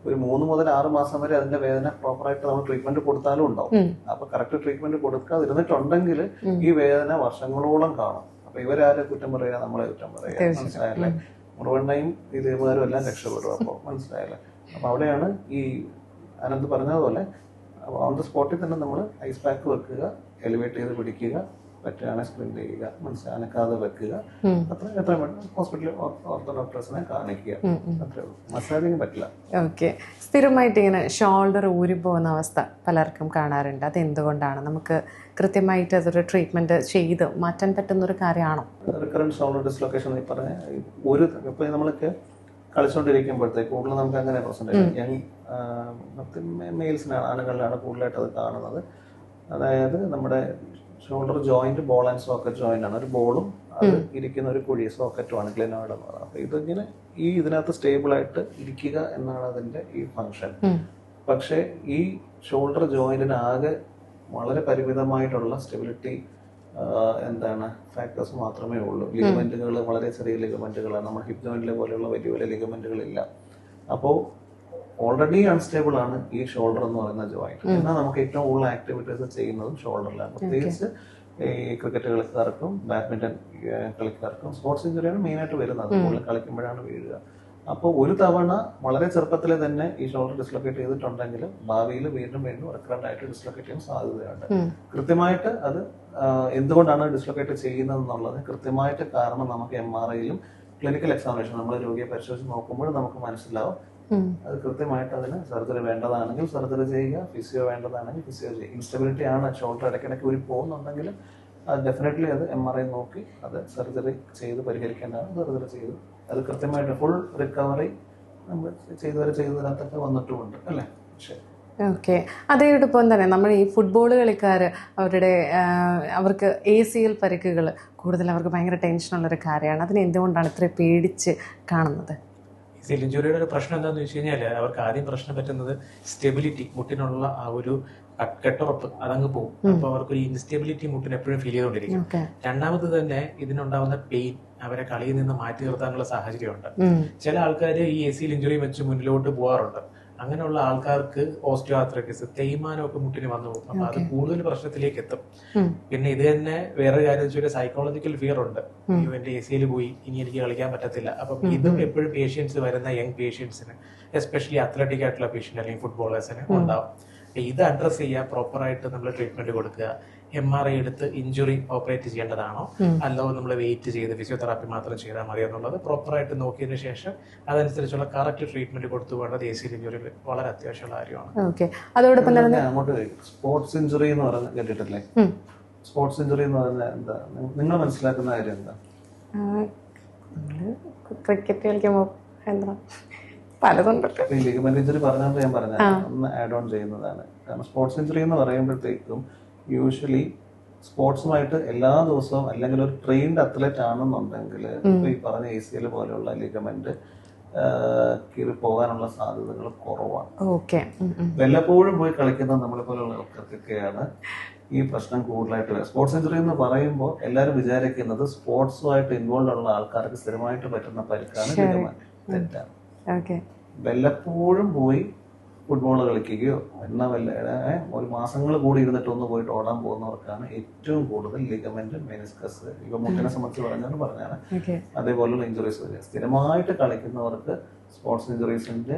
ഒരു മൂന്ന് മുതൽ ആറ് മാസം വരെ അതിന്റെ വേദന പ്രോപ്പറായിട്ട് നമ്മൾ ട്രീറ്റ്മെന്റ് കൊടുത്താലും ഉണ്ടാവും. അപ്പൊ കറക്റ്റ് ട്രീറ്റ്മെന്റ് കൊടുക്കാതിരുന്നിട്ടുണ്ടെങ്കിൽ ഈ വേദന വർഷങ്ങളോളം കാണും. അപ്പൊ ഇവരാരെ കുറ്റം പറയുക നമ്മളെ കുറ്റം പറയുക. മനസ്സിലായല്ലേ? മുറിവെണ്ണയും ഈ ദേവുകാരും എല്ലാം രക്ഷപ്പെടും. അപ്പോൾ മനസ്സിലായല്ലേ? അപ്പോൾ അവിടെയാണ് ഈ അനന്ത് പറഞ്ഞതുപോലെ ഓൺ ദ സ്പോട്ടിൽ തന്നെ നമ്മൾ ഐസ് പാക്ക് വെക്കുക എലിവേറ്റ് ചെയ്ത് പിടിക്കുക. പറ്റുകയാണെങ്കിൽ സ്പ്രിന്റ് ചെയ്യുക മനസ്സിലാക്കാതെ വെക്കുക. അത്ര പെട്ടെന്ന് ഹോസ്പിറ്റലിൽ ഓർത്തോ ഡോക്ടേഴ്സിനെ കാണിക്കുക. അത്രേ ഉള്ളൂ. മസാജിങ് പറ്റില്ല. ഓക്കെ സ്ഥിരമായിട്ട് ഇങ്ങനെ ഷോൾഡർ ഊരിപ്പോകുന്ന അവസ്ഥ പലർക്കും കാണാറുണ്ട്. അത് എന്തുകൊണ്ടാണ് നമുക്ക് കൃത്യമായിട്ട് അതൊരു ട്രീറ്റ്മെന്റ് ചെയ്ത് മാറ്റാൻ പറ്റുന്ന ഒരു കാര്യമാണോ റിക്കറന്റ് ഷോൾഡർ ഡിസ്ലൊക്കേഷൻ ഈ പറഞ്ഞ ഒരു ഇപ്പൊ നമ്മളൊക്കെ കളിച്ചുകൊണ്ടിരിക്കുമ്പോഴത്തേക്ക് കൂടുതൽ നമുക്ക് അങ്ങനെ പ്രശ്നം യങ് മെയിൽസിനാണ് ആണുങ്ങളിലാണ് കൂടുതലായിട്ട് അത് കാണുന്നത്. അതായത് നമ്മുടെ shoulder joint ball and socket joint ആണ്. ഒരു ബോളും അത് ഇരിക്കുന്ന ഒരു കുഴി സോക്കറ്റുമാണ് ക്ലിനോയിഡ് എന്ന് പറയുന്നത്. അപ്പൊ ഇതിങ്ങനെ ഈ ഇതിനകത്ത് സ്റ്റേബിൾ ആയിട്ട് ഇരിക്കുക എന്നാണ് അതിന്റെ ഈ ഫങ്ഷൻ പക്ഷെ ഈ ഷോൾഡർ ജോയിന്റിന് ആകെ വളരെ പരിമിതമായിട്ടുള്ള സ്റ്റെബിലിറ്റി എന്താണ് ഫാക്ടേഴ്സ് മാത്രമേ ഉള്ളൂ. ലിഗമെന്റുകൾ വളരെ ചെറിയ ലിഗമെന്റുകളാണ്. നമ്മുടെ ഹിപ് ജോയിന്റിലെ പോലെയുള്ള വലിയ വലിയ ലിഗമെന്റുകൾ ഇല്ല അപ്പോൾ ഓൾറെഡി അൺസ്റ്റേബിൾ ആണ് ഈ ഷോൾഡർ എന്ന് പറയുന്ന ജോയിന്റ്. എന്നാൽ നമുക്ക് ഏറ്റവും കൂടുതൽ ആക്ടിവിറ്റീസ് ചെയ്യുന്നതും ഷോൾഡറിലാണ് പ്രത്യേകിച്ച് ഈ ക്രിക്കറ്റ് കളിക്കാർക്കും ബാഡ്മിന്റൺ കളിക്കാർക്കും സ്പോർട്സ് ഇഞ്ചുറിയാണ് മെയിൻ ആയിട്ട് വരുന്നത് കൂടുതൽ കളിക്കുമ്പോഴാണ് വീഴുക. അപ്പോൾ ഒരു തവണ വളരെ ചെറുപ്പത്തിൽ തന്നെ ഈ ഷോൾഡർ ഡിസ്ലൊക്കേറ്റ് ചെയ്തിട്ടുണ്ടെങ്കിൽ ഭാവിയിൽ വീണ്ടും വീണ്ടും റിക്കറന്റ് ആയിട്ട് ഡിസ്ലൊക്കേറ്റ് ചെയ്യാൻ സാധ്യതയുണ്ട്. കൃത്യമായിട്ട് അത് എന്തുകൊണ്ടാണ് ഡിസ്ലൊക്കേറ്റ് ചെയ്യുന്നത് എന്നുള്ളത് കൃത്യമായിട്ട് കാരണം നമുക്ക് എം ആർ ഐയിലും ക്ലിനിക്കൽ എക്സാമിനേഷൻ നമ്മൾ രോഗിയെ പരിശോധിച്ച് നോക്കുമ്പോൾ നമുക്ക് മനസ്സിലാവും. അത് കൃത്യമായിട്ട് അതിന് സർജറി വേണ്ടതാണെങ്കിൽ സർജറി ചെയ്യുക ഫിസിയോ വേണ്ടതാണെങ്കിൽ ഫിസിയോ ചെയ്യുക. ഇൻസ്റ്റബിലിറ്റി ആണ് ഷോൾഡർ ഇടയ്ക്കിടയ്ക്ക് ഒരു പോകുന്നുണ്ടെങ്കിൽ ഡെഫിനറ്റ്ലി അത് എം ആർ ഐ നോക്കി അത് സർജറി ചെയ്ത് പരിഹരിക്കേണ്ടതാണ്. സർജറി ചെയ്ത് അത് കൃത്യമായിട്ട് ഫുൾ റിക്കവറി നമ്മൾ ചെയ്തവരെ ചെയ്തതിനകത്തൊക്കെ വന്നിട്ടുമുണ്ട് അല്ലേ? ശരി ഓക്കെ അതേടൊപ്പം തന്നെ നമ്മൾ ഈ ഫുട്ബോൾ കളിക്കാർ അവരുടെ അവർക്ക് എ സി എൽ പരിക്കുകൾ കൂടുതൽ അവർക്ക് ഭയങ്കര ടെൻഷനുള്ളൊരു കാര്യമാണ്. അതിന് എന്തുകൊണ്ടാണ് ഇത്ര പേടിച്ച് കാണുന്നത്? സെൽ ഇഞ്ചുറിയുടെ ഒരു പ്രശ്നം എന്താണെന്ന് വെച്ച് കഴിഞ്ഞാൽ അവർക്ക് ആദ്യം പ്രശ്നം പറ്റുന്നത് സ്റ്റെബിലിറ്റി മുട്ടിനുള്ള ആ ഒരു കട്ട്- കെട്ടുറപ്പ് അതങ്ങ് പോകും അപ്പൊ അവർക്ക് ഒരു ഇൻസ്റ്റെബിലിറ്റി മുട്ടിന് എപ്പോഴും ഫീൽ ചെയ്തുകൊണ്ടിരിക്കും. രണ്ടാമത് തന്നെ ഇതിനുണ്ടാവുന്ന പെയിൻ അവരെ കളിയിൽ നിന്ന് മാറ്റി നിർത്താനുള്ള സാഹചര്യമുണ്ട്. ചില ആൾക്കാർ ഈ എ സിയിൽ ഇഞ്ചുറി വെച്ച് മുന്നിലോട്ട് പോകാറുണ്ട് അങ്ങനെയുള്ള ആൾക്കാർക്ക് ഓസ്റ്റിയോ ആർത്രൈറ്റിസ് തേയ്മാനമൊക്കെ മുട്ടിന് വന്നു. പോകും അപ്പൊ അത് കൂടുതൽ പ്രശ്നത്തിലേക്ക് എത്തും. പിന്നെ ഇത് തന്നെ വേറെ കാര്യം വെച്ചാൽ സൈക്കോളജിക്കൽ ഫിയർ ഉണ്ട്. ഇവന്റെ എ സിയിൽ പോയി ഇനി എനിക്ക് കളിക്കാൻ പറ്റത്തില്ല. അപ്പം ഇതും എപ്പോഴും പേഷ്യൻസ് വരുന്ന യങ് പേഷ്യൻസിന് എസ്പെഷ്യലി അത്ലറ്റിക് ആയിട്ടുള്ള പേഷ്യന്റ് അല്ലെങ്കിൽ ഫുട്ബോളേഴ്സിന് ഉണ്ടാവും. ഇത് അഡ്രസ് ചെയ്യുക പ്രോപ്പറായിട്ട് നമ്മൾ ട്രീറ്റ്മെന്റ് കൊടുക്കുക. എം ആർ ഐ എടുത്ത് ഇഞ്ചുറി ഓപ്പറേറ്റ് ചെയ്യേണ്ടതാണോ? അല്ലോ നമ്മൾ വെയിറ്റ് ചെയ്ത് ഫിസിയോതെറാപ്പി മാത്രം ചെയ്താൽ മതി എന്നുള്ളത് പ്രോപ്പറായിട്ട് നോക്കിയതിന് ശേഷം അതനുസരിച്ചുള്ള കറക്റ്റ് ട്രീറ്റ്മെന്റ് കൊടുത്തു വേണ്ടത് എ സി ഇഞ്ചുറി വളരെ അത്യാവശ്യമുള്ള കാര്യമാണ്. അതോടൊപ്പം തന്നെ അങ്ങോട്ട് സ്പോർട്സ് ഇഞ്ചുറി എന്ന് പറയുന്നത് കേട്ടിട്ടില്ലേ? സ്പോർട്സ് ഇഞ്ചുറി എന്ന് പറഞ്ഞാൽ എന്താ? നിങ്ങൾ മനസ്സിലാക്കുന്ന കാര്യം എന്താ? ക്രിക്കറ്റ് കളിക്കുമ്പോൾ എന്താ? പലതുണ്ടല്ലോ. ഈ ലിഗമെന്റ് ഇഞ്ചുറി പറഞ്ഞപ്പോൾ ഞാൻ പറഞ്ഞ ഒന്ന് ആഡ് ഓൺ ചെയ്യുന്നതാണ്. കാരണം സ്പോർട്സ് ഇഞ്ചുറി എന്ന് പറയുമ്പോഴത്തേക്കും യൂഷ്വലി സ്പോർട്സുമായിട്ട് എല്ലാ ദിവസവും അല്ലെങ്കിൽ ഒരു ട്രെയിൻഡ് അത്ലറ്റ് ആണെന്നുണ്ടെങ്കിൽ ഈ പറഞ്ഞ എ സി എൽ പോലെയുള്ള ലിഗമെന്റ് കീറി പോകാനുള്ള സാധ്യതകൾ കുറവാണ്. വല്ലപ്പോഴും പോയി കളിക്കുന്ന നമ്മളെ പോലെയുള്ള ആൾക്കാർക്കൊക്കെയാണ് ഈ പ്രശ്നം കൂടുതലായിട്ട് വരിക സ്പോർട്സ് ഇഞ്ചുറി എന്ന് പറയുമ്പോൾ എല്ലാവരും വിചാരിക്കുന്നത് സ്പോർട്സുമായിട്ട് ഇൻവോൾവ് ഉള്ള ആൾക്കാർക്ക് സ്ഥിരമായിട്ട് പറ്റുന്ന പരിക്കാണ് ലിഗമെന്റ്. തെറ്റാണ്. വല്ലപ്പോഴും പോയി ഫുട്ബോൾ കളിക്കുകയോ എന്നാ വല്ല ഒരു മാസങ്ങൾ കൂടി ഇരുന്നിട്ട് ഒന്ന് പോയിട്ട് ഓടാൻ പോകുന്നവർക്കാണ് ഏറ്റവും കൂടുതൽ ലിഗമെന്റ് മെനിസ്കസ്. ഇപ്പൊ മുട്ടിനെ സംബന്ധിച്ച് പറഞ്ഞാൽ പറഞ്ഞാണ് അതേപോലെയുള്ള ഇഞ്ചുറീസ് വരിക. സ്ഥിരമായിട്ട് കളിക്കുന്നവർക്ക് സ്പോർട്സ് ഇഞ്ചുറീസിന്റെ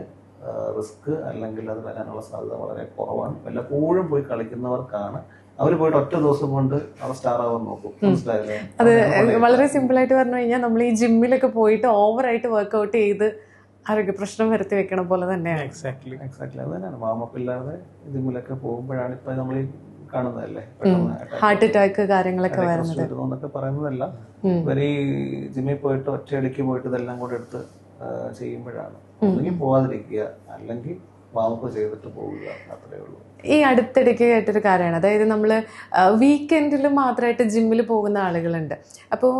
റിസ്ക് അല്ലെങ്കിൽ അത് വരാനുള്ള സാധ്യത വളരെ കുറവാണ്. വല്ലപ്പോഴും പോയി കളിക്കുന്നവർക്കാണ്. അവർ പോയിട്ട് ഒറ്റ ദിവസം കൊണ്ട് അവർ സ്റ്റാർ ആവാൻ നോക്കും. മനസ്സിലായില്ലേ? അത് വളരെ സിമ്പിൾ ആയിട്ട് പറഞ്ഞു കഴിഞ്ഞാൽ നമ്മൾ ഈ ജിമ്മിലൊക്കെ പോയിട്ട് ഓവറായിട്ട് വർക്ക്ഔട്ട് ചെയ്ത് ആരോഗ്യ പ്രശ്നം വരുത്തി വെക്കണ പോലെ തന്നെയാണ്. എക്സാക്ട്ലി എക്സാക്ട്ലി അത് തന്നെയാണ്. വാമപ്പ് ഇല്ലാതെ ഇതുമൂലൊക്കെ പോകുമ്പോഴാണ് ഇപ്പൊ നമ്മൾ കാണുന്നതല്ലേ? ഹാർട്ട് അറ്റാക്ക് കാര്യങ്ങളൊക്കെ വരുന്നത്. വരുന്നു എന്നൊക്കെ പറയുന്നതല്ല. ഈ ജിമ്മിൽ പോയിട്ട് ഒറ്റയടിക്ക് പോയിട്ട് ഇതെല്ലാം കൂടെ എടുത്ത് ചെയ്യുമ്പോഴാണ്. ഒന്നുകിൽ പോവാതിരിക്കുക അല്ലെങ്കിൽ വാമപ്പ് ചെയ്തിട്ട് പോവുക. അത്രേ ഉള്ളൂ. ഈ അടുത്തിടയ്ക്ക് കേട്ടൊരു കാര്യമാണ്. അതായത് നമ്മൾ വീക്കെൻഡിൽ മാത്രമായിട്ട് ജിമ്മിൽ പോകുന്ന ആളുകളുണ്ട്. അപ്പോൾ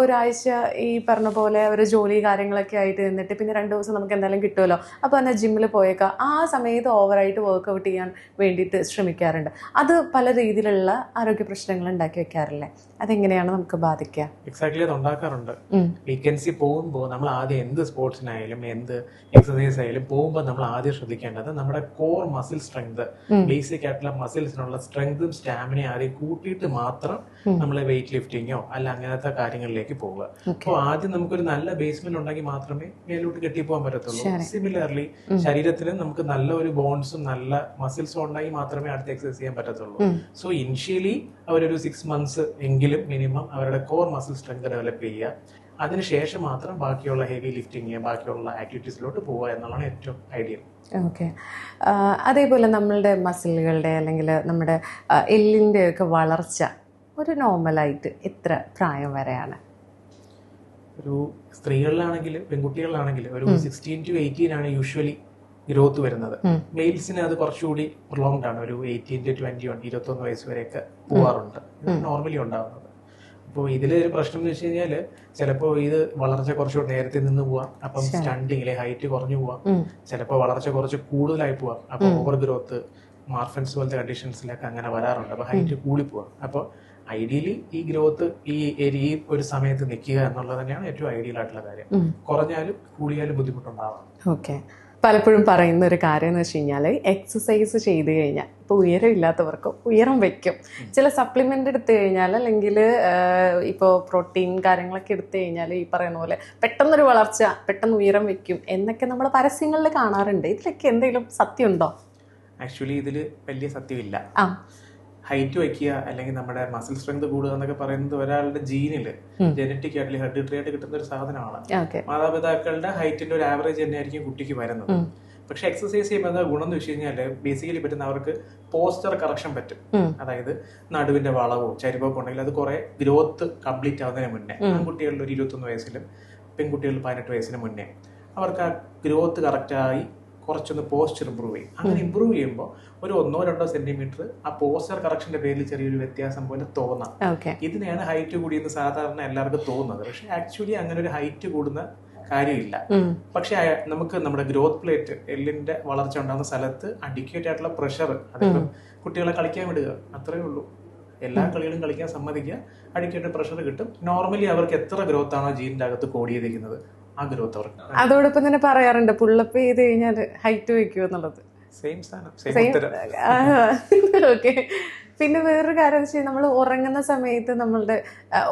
ഒരാഴ്ച ഈ പറഞ്ഞ പോലെ ഒരു ജോലി കാര്യങ്ങളൊക്കെ ആയിട്ട് നിന്നിട്ട് പിന്നെ രണ്ട് ദിവസം നമുക്ക് എന്തായാലും കിട്ടുമല്ലോ അപ്പോൾ എന്നാൽ ജിമ്മിൽ പോയേക്കാം. ആ സമയത്ത് ഓവറായിട്ട് വർക്കൗട്ട് ചെയ്യാൻ വേണ്ടിയിട്ട് ശ്രമിക്കാറുണ്ട്. അത് പല രീതിയിലുള്ള ആരോഗ്യ പ്രശ്നങ്ങൾ ഉണ്ടാക്കി വെക്കാറില്ലേ? അതെങ്ങനെയാണ് നമുക്ക് ബാധിക്കുക? എക്സാക്ട്ലി അത് ഉണ്ടാക്കാറുണ്ട്. വീക്കൻസി പോകുമ്പോൾ നമ്മൾ ആദ്യം എന്ത് സ്പോർട്സിനായാലും എന്ത് എക്സസൈസ് ആയാലും പോകുമ്പോൾ നമ്മൾ ആദ്യം ശ്രദ്ധിക്കേണ്ടത് നമ്മുടെ കോർ മസിൽ സ്ട്രെങ്ത് ബേസിക് ആയിട്ടുള്ള മസിൽസിനുള്ള സ്ട്രെങ്തും സ്റ്റാമിനയും ആരെയും കൂട്ടിയിട്ട് മാത്രം നമ്മളെ വെയിറ്റ് ലിഫ്റ്റിങ്ങോ അല്ല അങ്ങനത്തെ കാര്യങ്ങളിലേക്ക് പോവുക. അപ്പോൾ ആദ്യം നമുക്കൊരു നല്ല ബേസ്മെന്റ് ഉണ്ടെങ്കിൽ മാത്രമേ മേലോട്ട് കെട്ടിപ്പോകാൻ പറ്റത്തുള്ളൂ. സിമിലർലി ശരീരത്തിന് നമുക്ക് നല്ല ഒരു ബോൺസും നല്ല മസിൽസും ഉണ്ടെങ്കിൽ മാത്രമേ അടുത്ത് എക്സസൈസ് ചെയ്യാൻ പറ്റത്തുള്ളൂ. സോ ഇനിഷ്യലി അവരൊരു സിക്സ് മന്ത്സ് എങ്കിലും മിനിമം അവരുടെ കോർ മസിൽ സ്ട്രെങ്ത് ഡെവലപ്പ് ചെയ്യുക. അതിനുശേഷം മാത്രം ബാക്കിയുള്ള ഹെവി ലിഫ്റ്റിങ് ബാക്കിയുള്ള ആക്ടിവിറ്റീസിലോട്ട് പോവുക എന്നുള്ളതാണ് ഏറ്റവും ഐഡിയൽ ഓക്കെ. അതേപോലെ നമ്മളുടെ മസിലുകളുടെ അല്ലെങ്കിൽ നമ്മുടെ എല്ലിന്റെയൊക്കെ എല്ലിന്റെ ഒക്കെ വളർച്ച ഒരു നോർമലായിട്ട് എത്ര പ്രായം വരെയാണ്? ഒരു സ്ത്രീകളിലാണെങ്കിൽ പെൺകുട്ടികളിലാണെങ്കിൽ ഒരു സിക്സ്റ്റീൻ ടു എയ്റ്റീൻ ആണ് യൂഷ്വലി ഗ്രോത്ത് വരുന്നത്. മെയിൽസിന് അത് കുറച്ചുകൂടി പ്രൊലോങ്ഡ് ആണ്. ഒരു എയ്റ്റീൻ ടു ട്വന്റി വൺ ഇരുപത്തൊന്ന് വയസ്സ് വരെയൊക്കെ പോവാറുണ്ട്. നോർമലി ഉണ്ടാവുന്നത്. അപ്പോൾ ഇതിൽ ഒരു പ്രശ്നം എന്ന് വെച്ച് കഴിഞ്ഞാൽ ചിലപ്പോൾ ഇത് വളർച്ച കുറച്ചുകൂടി നേരത്തെ നിന്ന് പോവാം. അപ്പം സ്റ്റണ്ടിങ്ങിലെ ഹൈറ്റ് കുറഞ്ഞു പോവാം. ചിലപ്പോൾ വളർച്ച കുറച്ച് കൂടുതലായി പോവാം. അപ്പോൾ ഓവർ ഗ്രോത്ത് മാർഫൻസ് പോലത്തെ കണ്ടീഷൻസിലൊക്കെ അങ്ങനെ വരാറുണ്ട്. അപ്പോൾ ഹൈറ്റ് കൂടിപ്പോവാം പോവാം. അപ്പോൾ ഐഡിയലി ഈ ഗ്രോത്ത് ഈ ഈ ഒരു സമയത്ത് നിൽക്കുക എന്നുള്ളത് തന്നെയാണ് ഏറ്റവും ഐഡിയൽ ആയിട്ടുള്ള കാര്യം. കുറഞ്ഞാലും കൂടിയാലും ബുദ്ധിമുട്ടുണ്ടാവാം. ഓക്കെ പലപ്പോഴും പറയുന്ന ഒരു കാര്യം എന്ന് വെച്ച് കഴിഞ്ഞാൽ എക്സസൈസ് ചെയ്ത് കഴിഞ്ഞാൽ ഇപ്പോൾ ഉയരം ഇല്ലാത്തവർക്ക് ഉയരം വെക്കും. ചില സപ്ലിമെന്റ് എടുത്തു കഴിഞ്ഞാൽ അല്ലെങ്കിൽ ഇപ്പോൾ പ്രോട്ടീൻ കാര്യങ്ങളൊക്കെ എടുത്തു കഴിഞ്ഞാൽ ഈ പറയുന്ന പോലെ പെട്ടെന്നൊരു വളർച്ച പെട്ടെന്ന് ഉയരം വെക്കും എന്നൊക്കെ നമ്മൾ പരസ്യങ്ങളിൽ കാണാറുണ്ട്. ഇതിലൊക്കെ എന്തെങ്കിലും സത്യമുണ്ടോ? ആക്ച്വലി ഇതിൽ വലിയ സത്യമില്ല. ആ. ഹൈറ്റ് വയ്ക്കുക അല്ലെങ്കിൽ നമ്മുടെ മസിൽ സ്ട്രെങ്ത് കൂടുക എന്നൊക്കെ പറയുന്നത് ഒരാളുടെ ജീനിൽ ജനറ്റിക് ആയിട്ട് ഹെറിഡിറ്ററി ആയിട്ട് കിട്ടുന്ന ഒരു സാധനമാണ്. മാതാപിതാക്കളുടെ ഹൈറ്റിന്റെ ഒരു ആവറേജ് തന്നെയായിരിക്കും കുട്ടിക്ക് വരുന്നത്. പക്ഷെ എക്സസൈസ് ചെയ്യുമ്പോൾ ഗുണം എന്ന് വെച്ച് കഴിഞ്ഞാൽ ബേസിക്കലി പറ്റുന്ന അവർക്ക് പോസ്റ്റർ കറക്ഷൻ പറ്റും. അതായത് നടുവിന്റെ വളവോ ചരിവോ ഉണ്ടെങ്കിൽ അത് കുറെ ഗ്രോത്ത് കംപ്ലീറ്റ് ആവുന്നതിന് മുന്നേ ആൺകുട്ടികളിൽ ഒരു ഇരുപത്തൊന്ന് വയസ്സിലും പെൺകുട്ടികളിൽ പതിനെട്ട് വയസ്സിന് മുന്നേ അവർക്ക് ആ ഗ്രോത്ത് കറക്റ്റായി കുറച്ചൊന്ന് പോസ്റ്റർ ഇമ്പ്രൂവ് ചെയ്യും. അങ്ങനെ ഇമ്പ്രൂവ് ചെയ്യുമ്പോൾ ഒരു ഒന്നോ രണ്ടോ സെന്റിമീറ്റർ ആ പോസ്റ്റർ കറക്ഷന്റെ പേരിൽ ചെറിയൊരു വ്യത്യാസം പോലെ തോന്നാം. ഇതിനെയാണ് ഹൈറ്റ് കൂടിയെന്ന് സാധാരണ എല്ലാവർക്കും തോന്നുന്നത്. പക്ഷെ ആക്ച്വലി അങ്ങനെ ഒരു ഹൈറ്റ് കൂടുന്ന കാര്യമില്ല. പക്ഷെ നമുക്ക് നമ്മുടെ ഗ്രോത്ത് പ്ലേറ്റ് എല്ലിന്റെ വളർച്ച ഉണ്ടാകുന്ന സ്ഥലത്ത് അഡിക്വേറ്റ് ആയിട്ടുള്ള പ്രഷർ അതായത് കുട്ടികളെ കളിക്കാൻ വിടുക. അത്രേ ഉള്ളൂ. എല്ലാ കളികളും കളിക്കാൻ സമ്മതിക്കുക. അഡിക്വേറ്റ് പ്രഷർ കിട്ടും. നോർമലി അവർക്ക് എത്ര ഗ്രോത്ത് ആണോ ജീനിന്റെ അകത്ത് കോഡ് ചെയ്തിരിക്കുന്നത്? ആ ഗ്രോത്ത് അവർക്ക് അതോടൊപ്പം തന്നെ പറയാറുണ്ട് പുള്ളപ്പ് ചെയ്ത് കഴിഞ്ഞാൽ ഹൈറ്റ് വെക്കുക എന്നുള്ളത്. സെയിം സാധനം ഓക്കെ പിന്നെ വേറൊരു കാര്യം വെച്ച് കഴിഞ്ഞാൽ നമ്മൾ ഉറങ്ങുന്ന സമയത്ത് നമ്മളുടെ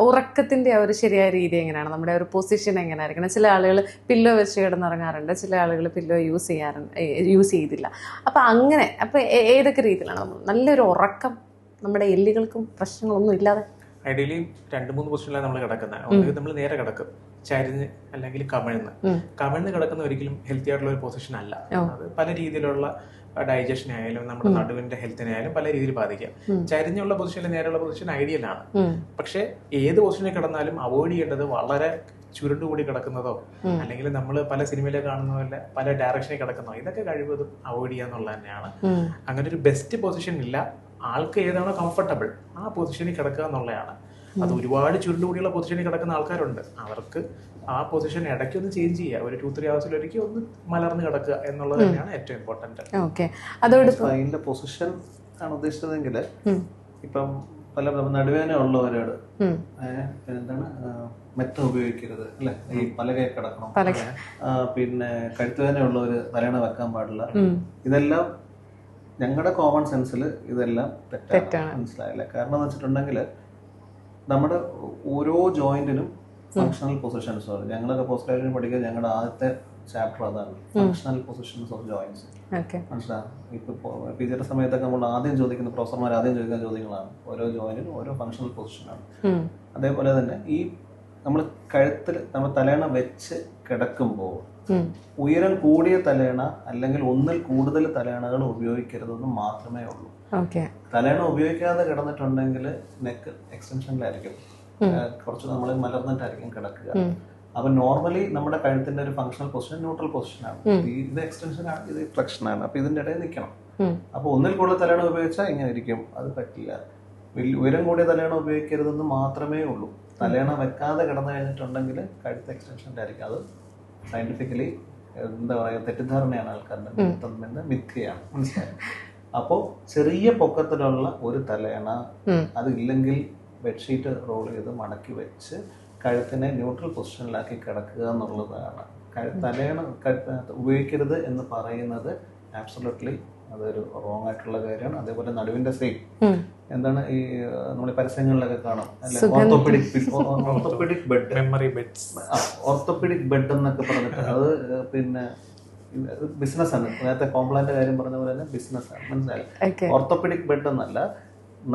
ഉറക്കത്തിന്റെ ആ ഒരു ശരിയായ രീതി എങ്ങനെയാണ്? നമ്മുടെ ഒരു പൊസിഷൻ എങ്ങനെയായിരിക്കണം? ചില ആളുകൾ പില്ലോ വെച്ച് കിടന്നുറങ്ങാറുണ്ട് ചില ആളുകൾ പില്ലോ യൂസ് ചെയ്യാറുണ്ട് യൂസ് ചെയ്തില്ല. അപ്പൊ അങ്ങനെ അപ്പൊ ഏതൊക്കെ രീതിയിലാണ്? നമ്മൾ നല്ലൊരു ഉറക്കം നമ്മുടെ എല്ലുകൾക്കും പ്രശ്നങ്ങളൊന്നും ഇല്ലാതെ? ഐഡിയലി രണ്ട് മൂന്ന് പൊസിഷനിലാണ് നമ്മൾ കിടക്കുന്നത് നമ്മൾ നേരെ കിടക്കും. ചരിഞ്ഞ് അല്ലെങ്കിൽ കമിഴ്ന്ന്. കമിഴ്ന്ന് കിടക്കുന്ന ഒരിക്കലും ഹെൽത്തി ആയിട്ടുള്ള ഒരു പൊസിഷൻ അല്ല. അത് പല രീതിയിലുള്ള ഡൈജഷൻ ആയാലും നമ്മുടെ നടുവിന്റെ ഹെൽത്തിനെ ആയാലും പല രീതിയിൽ ബാധിക്കാം. ചരിഞ്ഞുള്ള പൊസിഷനിൽ നേരെയുള്ള പൊസിഷൻ ഐഡിയൽ ആണ്. പക്ഷെ ഏത് പൊസിഷനിൽ കിടന്നാലും അവോയ്ഡ് ചെയ്യേണ്ടത് വളരെ ചുരുണ്ടുകൂടി കിടക്കുന്നതോ അല്ലെങ്കിൽ നമ്മൾ പല സിനിമയിലെ കാണുന്ന പോലെ പല ഡയറക്ഷനിൽ കിടക്കുന്നതോ ഇതൊക്കെ കഴിവതും അവോയ്ഡ് ചെയ്യാന്നുള്ളത് തന്നെയാണ്. അങ്ങനെ ഒരു ബെസ്റ്റ് പൊസിഷൻ ഇല്ല. ആൾക്ക് ഏതാണോ കംഫർട്ടബിൾ ആ പൊസിഷനിൽ കിടക്കുക എന്നുള്ളതാണ്. അത് ഒരുപാട് ചുരുണ്ടുകൂടിയുള്ള പൊസിഷനിൽ കിടക്കുന്ന ആൾക്കാരുണ്ട്. അവർക്ക് ആ പൊസിഷൻ ഇടയ്ക്ക് ഒന്ന് ചേഞ്ച് ചെയ്യുക. ഒരു ടു ത്രീ ഹവേഴ്സിലൊരിക്കൽ ഒന്ന് മലർന്ന് കിടക്കുക എന്നുള്ളത് തന്നെയാണ് ഏറ്റവും ഇമ്പോർട്ടന്റ് ഓക്കെ അതോട് പൊസിഷൻ ആണ് ഉദ്ദേശിച്ചതെങ്കിൽ. ഇപ്പം പല നടുവേന ഉള്ളവരോട് എന്താണ് മെത്ത ഉപയോഗിക്കരുത് അല്ലെ? ഈ പലകയെ കിടക്കണം. പിന്നെ കഴുത്തുവേന ഉള്ളവര് തലയണ വെക്കാൻ പാടില്ല. ഇതെല്ലാം ഞങ്ങളുടെ കോമൺ സെൻസിൽ ഇതെല്ലാം തെറ്റാണ്. മനസ്സിലായില്ല? കാരണം എന്ന് വെച്ചിട്ടുണ്ടെങ്കിൽ നമ്മുടെ ഓരോ ജോയിന്റിനും ഫങ്ഷണൽ പൊസിഷൻസ് ഞങ്ങളൊക്കെ പോസ്റ്റ് ഗ്രാജുവേഷൻ പഠിക്കുക ഞങ്ങളുടെ ആദ്യത്തെ ചാപ്റ്റർ അതാണ്. ഫങ്ഷണൽ പൊസിഷൻസ് ഓഫ് ജോയിന്റ്സ് മനസ്സിലാവും ഇപ്പൊ പി ജിയുടെ സമയത്തൊക്കെ നമ്മൾ ആദ്യം ചോദിക്കുന്ന പ്രൊഫസർമാർ ആദ്യം ചോദിക്കുന്ന ചോദ്യങ്ങളാണ്. ഓരോ ജോയിന്റിനും ഓരോ ഫങ്ഷണൽ പൊസിഷനാണ്. അതേപോലെ തന്നെ ഈ നമ്മൾ കഴുത്തിൽ നമ്മൾ തലേണ വെച്ച് കിടക്കുമ്പോൾ. ഉയരം കൂടിയ തലേണ അല്ലെങ്കിൽ ഒന്നിൽ കൂടുതൽ തലേണകൾ ഉപയോഗിക്കരുതെന്ന് മാത്രമേ ഉള്ളൂ. തലേണ ഉപയോഗിക്കാതെ കിടന്നിട്ടുണ്ടെങ്കിൽ നെക്ക് എക്സ്റ്റൻഷനിലായിരിക്കും. കുറച്ച് നമ്മൾ മലർന്നിട്ടായിരിക്കും കിടക്കുക. അപ്പൊ നോർമലി നമ്മുടെ കഴുത്തിന്റെ ഒരു ഫങ്ഷണൽ പൊസിഷൻ ന്യൂട്രൽ പൊസിഷനാണ് ഇത് എക്സ്റ്റൻഷൻ ആണ് ഇത് ഫ്ലക്ഷൻ ആണ്. അപ്പൊ ഇതിന്റെ ഇടയിൽ നിൽക്കണം. അപ്പൊ ഒന്നിൽ കൂടുതൽ തലേണ ഉപയോഗിച്ചാൽ ഇങ്ങനെ ഇരിക്കും. അത് പറ്റില്ല. ഉയരം കൂടിയ തലേണ ഉപയോഗിക്കരുതെന്ന് മാത്രമേ ഉള്ളൂ. തലേണ വെക്കാതെ കിടന്നു കഴിഞ്ഞിട്ടുണ്ടെങ്കിൽ കഴുത്ത് എക്സ്റ്റൻഷന്റെ ആയിരിക്കും. അത് സയന്റിഫിക്കലി എന്താ പറയുക തെറ്റിദ്ധാരണയാണ് ആൾക്കാരുടെ മിഥ്യ മിഥ്യയാണ് മനസ്സിലായത് അപ്പോൾ ചെറിയ പൊക്കത്തിലുള്ള ഒരു തലയണ അത് ഇല്ലെങ്കിൽ ബെഡ്ഷീറ്റ് റോൾ ചെയ്ത് മടക്കി വെച്ച് കഴുത്തിനെ ന്യൂട്രൽ പൊസിഷനിലാക്കി കിടക്കുക എന്നുള്ളതാണ്. തലേണ തലയണ ഉപയോഗിക്കരുത് എന്ന് പറയുന്നത് ആബ്സൊലൂട്ട്ലി അതൊരു റോങ് ആയിട്ടുള്ള കാര്യമാണ്. അതേപോലെ നടുവിന്റെ സെയിം. എന്താണ് ഈ നമ്മൾ പരസ്യങ്ങളിലൊക്കെ കാണാം. അല്ലെ orthopaedic orthopaedic bed memory beds orthopaedic bed എന്നൊക്കെ പറഞ്ഞിട്ട് അത് പിന്നെ ബിസിനസ് ആണ്. നേരത്തെ കോംപ്ലാന്റ് കാര്യം പറഞ്ഞ പോലെ തന്നെ ബിസിനസ് ആണ്. മനസ്സിലായി? ഓർത്തോപെഡിക് ബെഡ് എന്നല്ല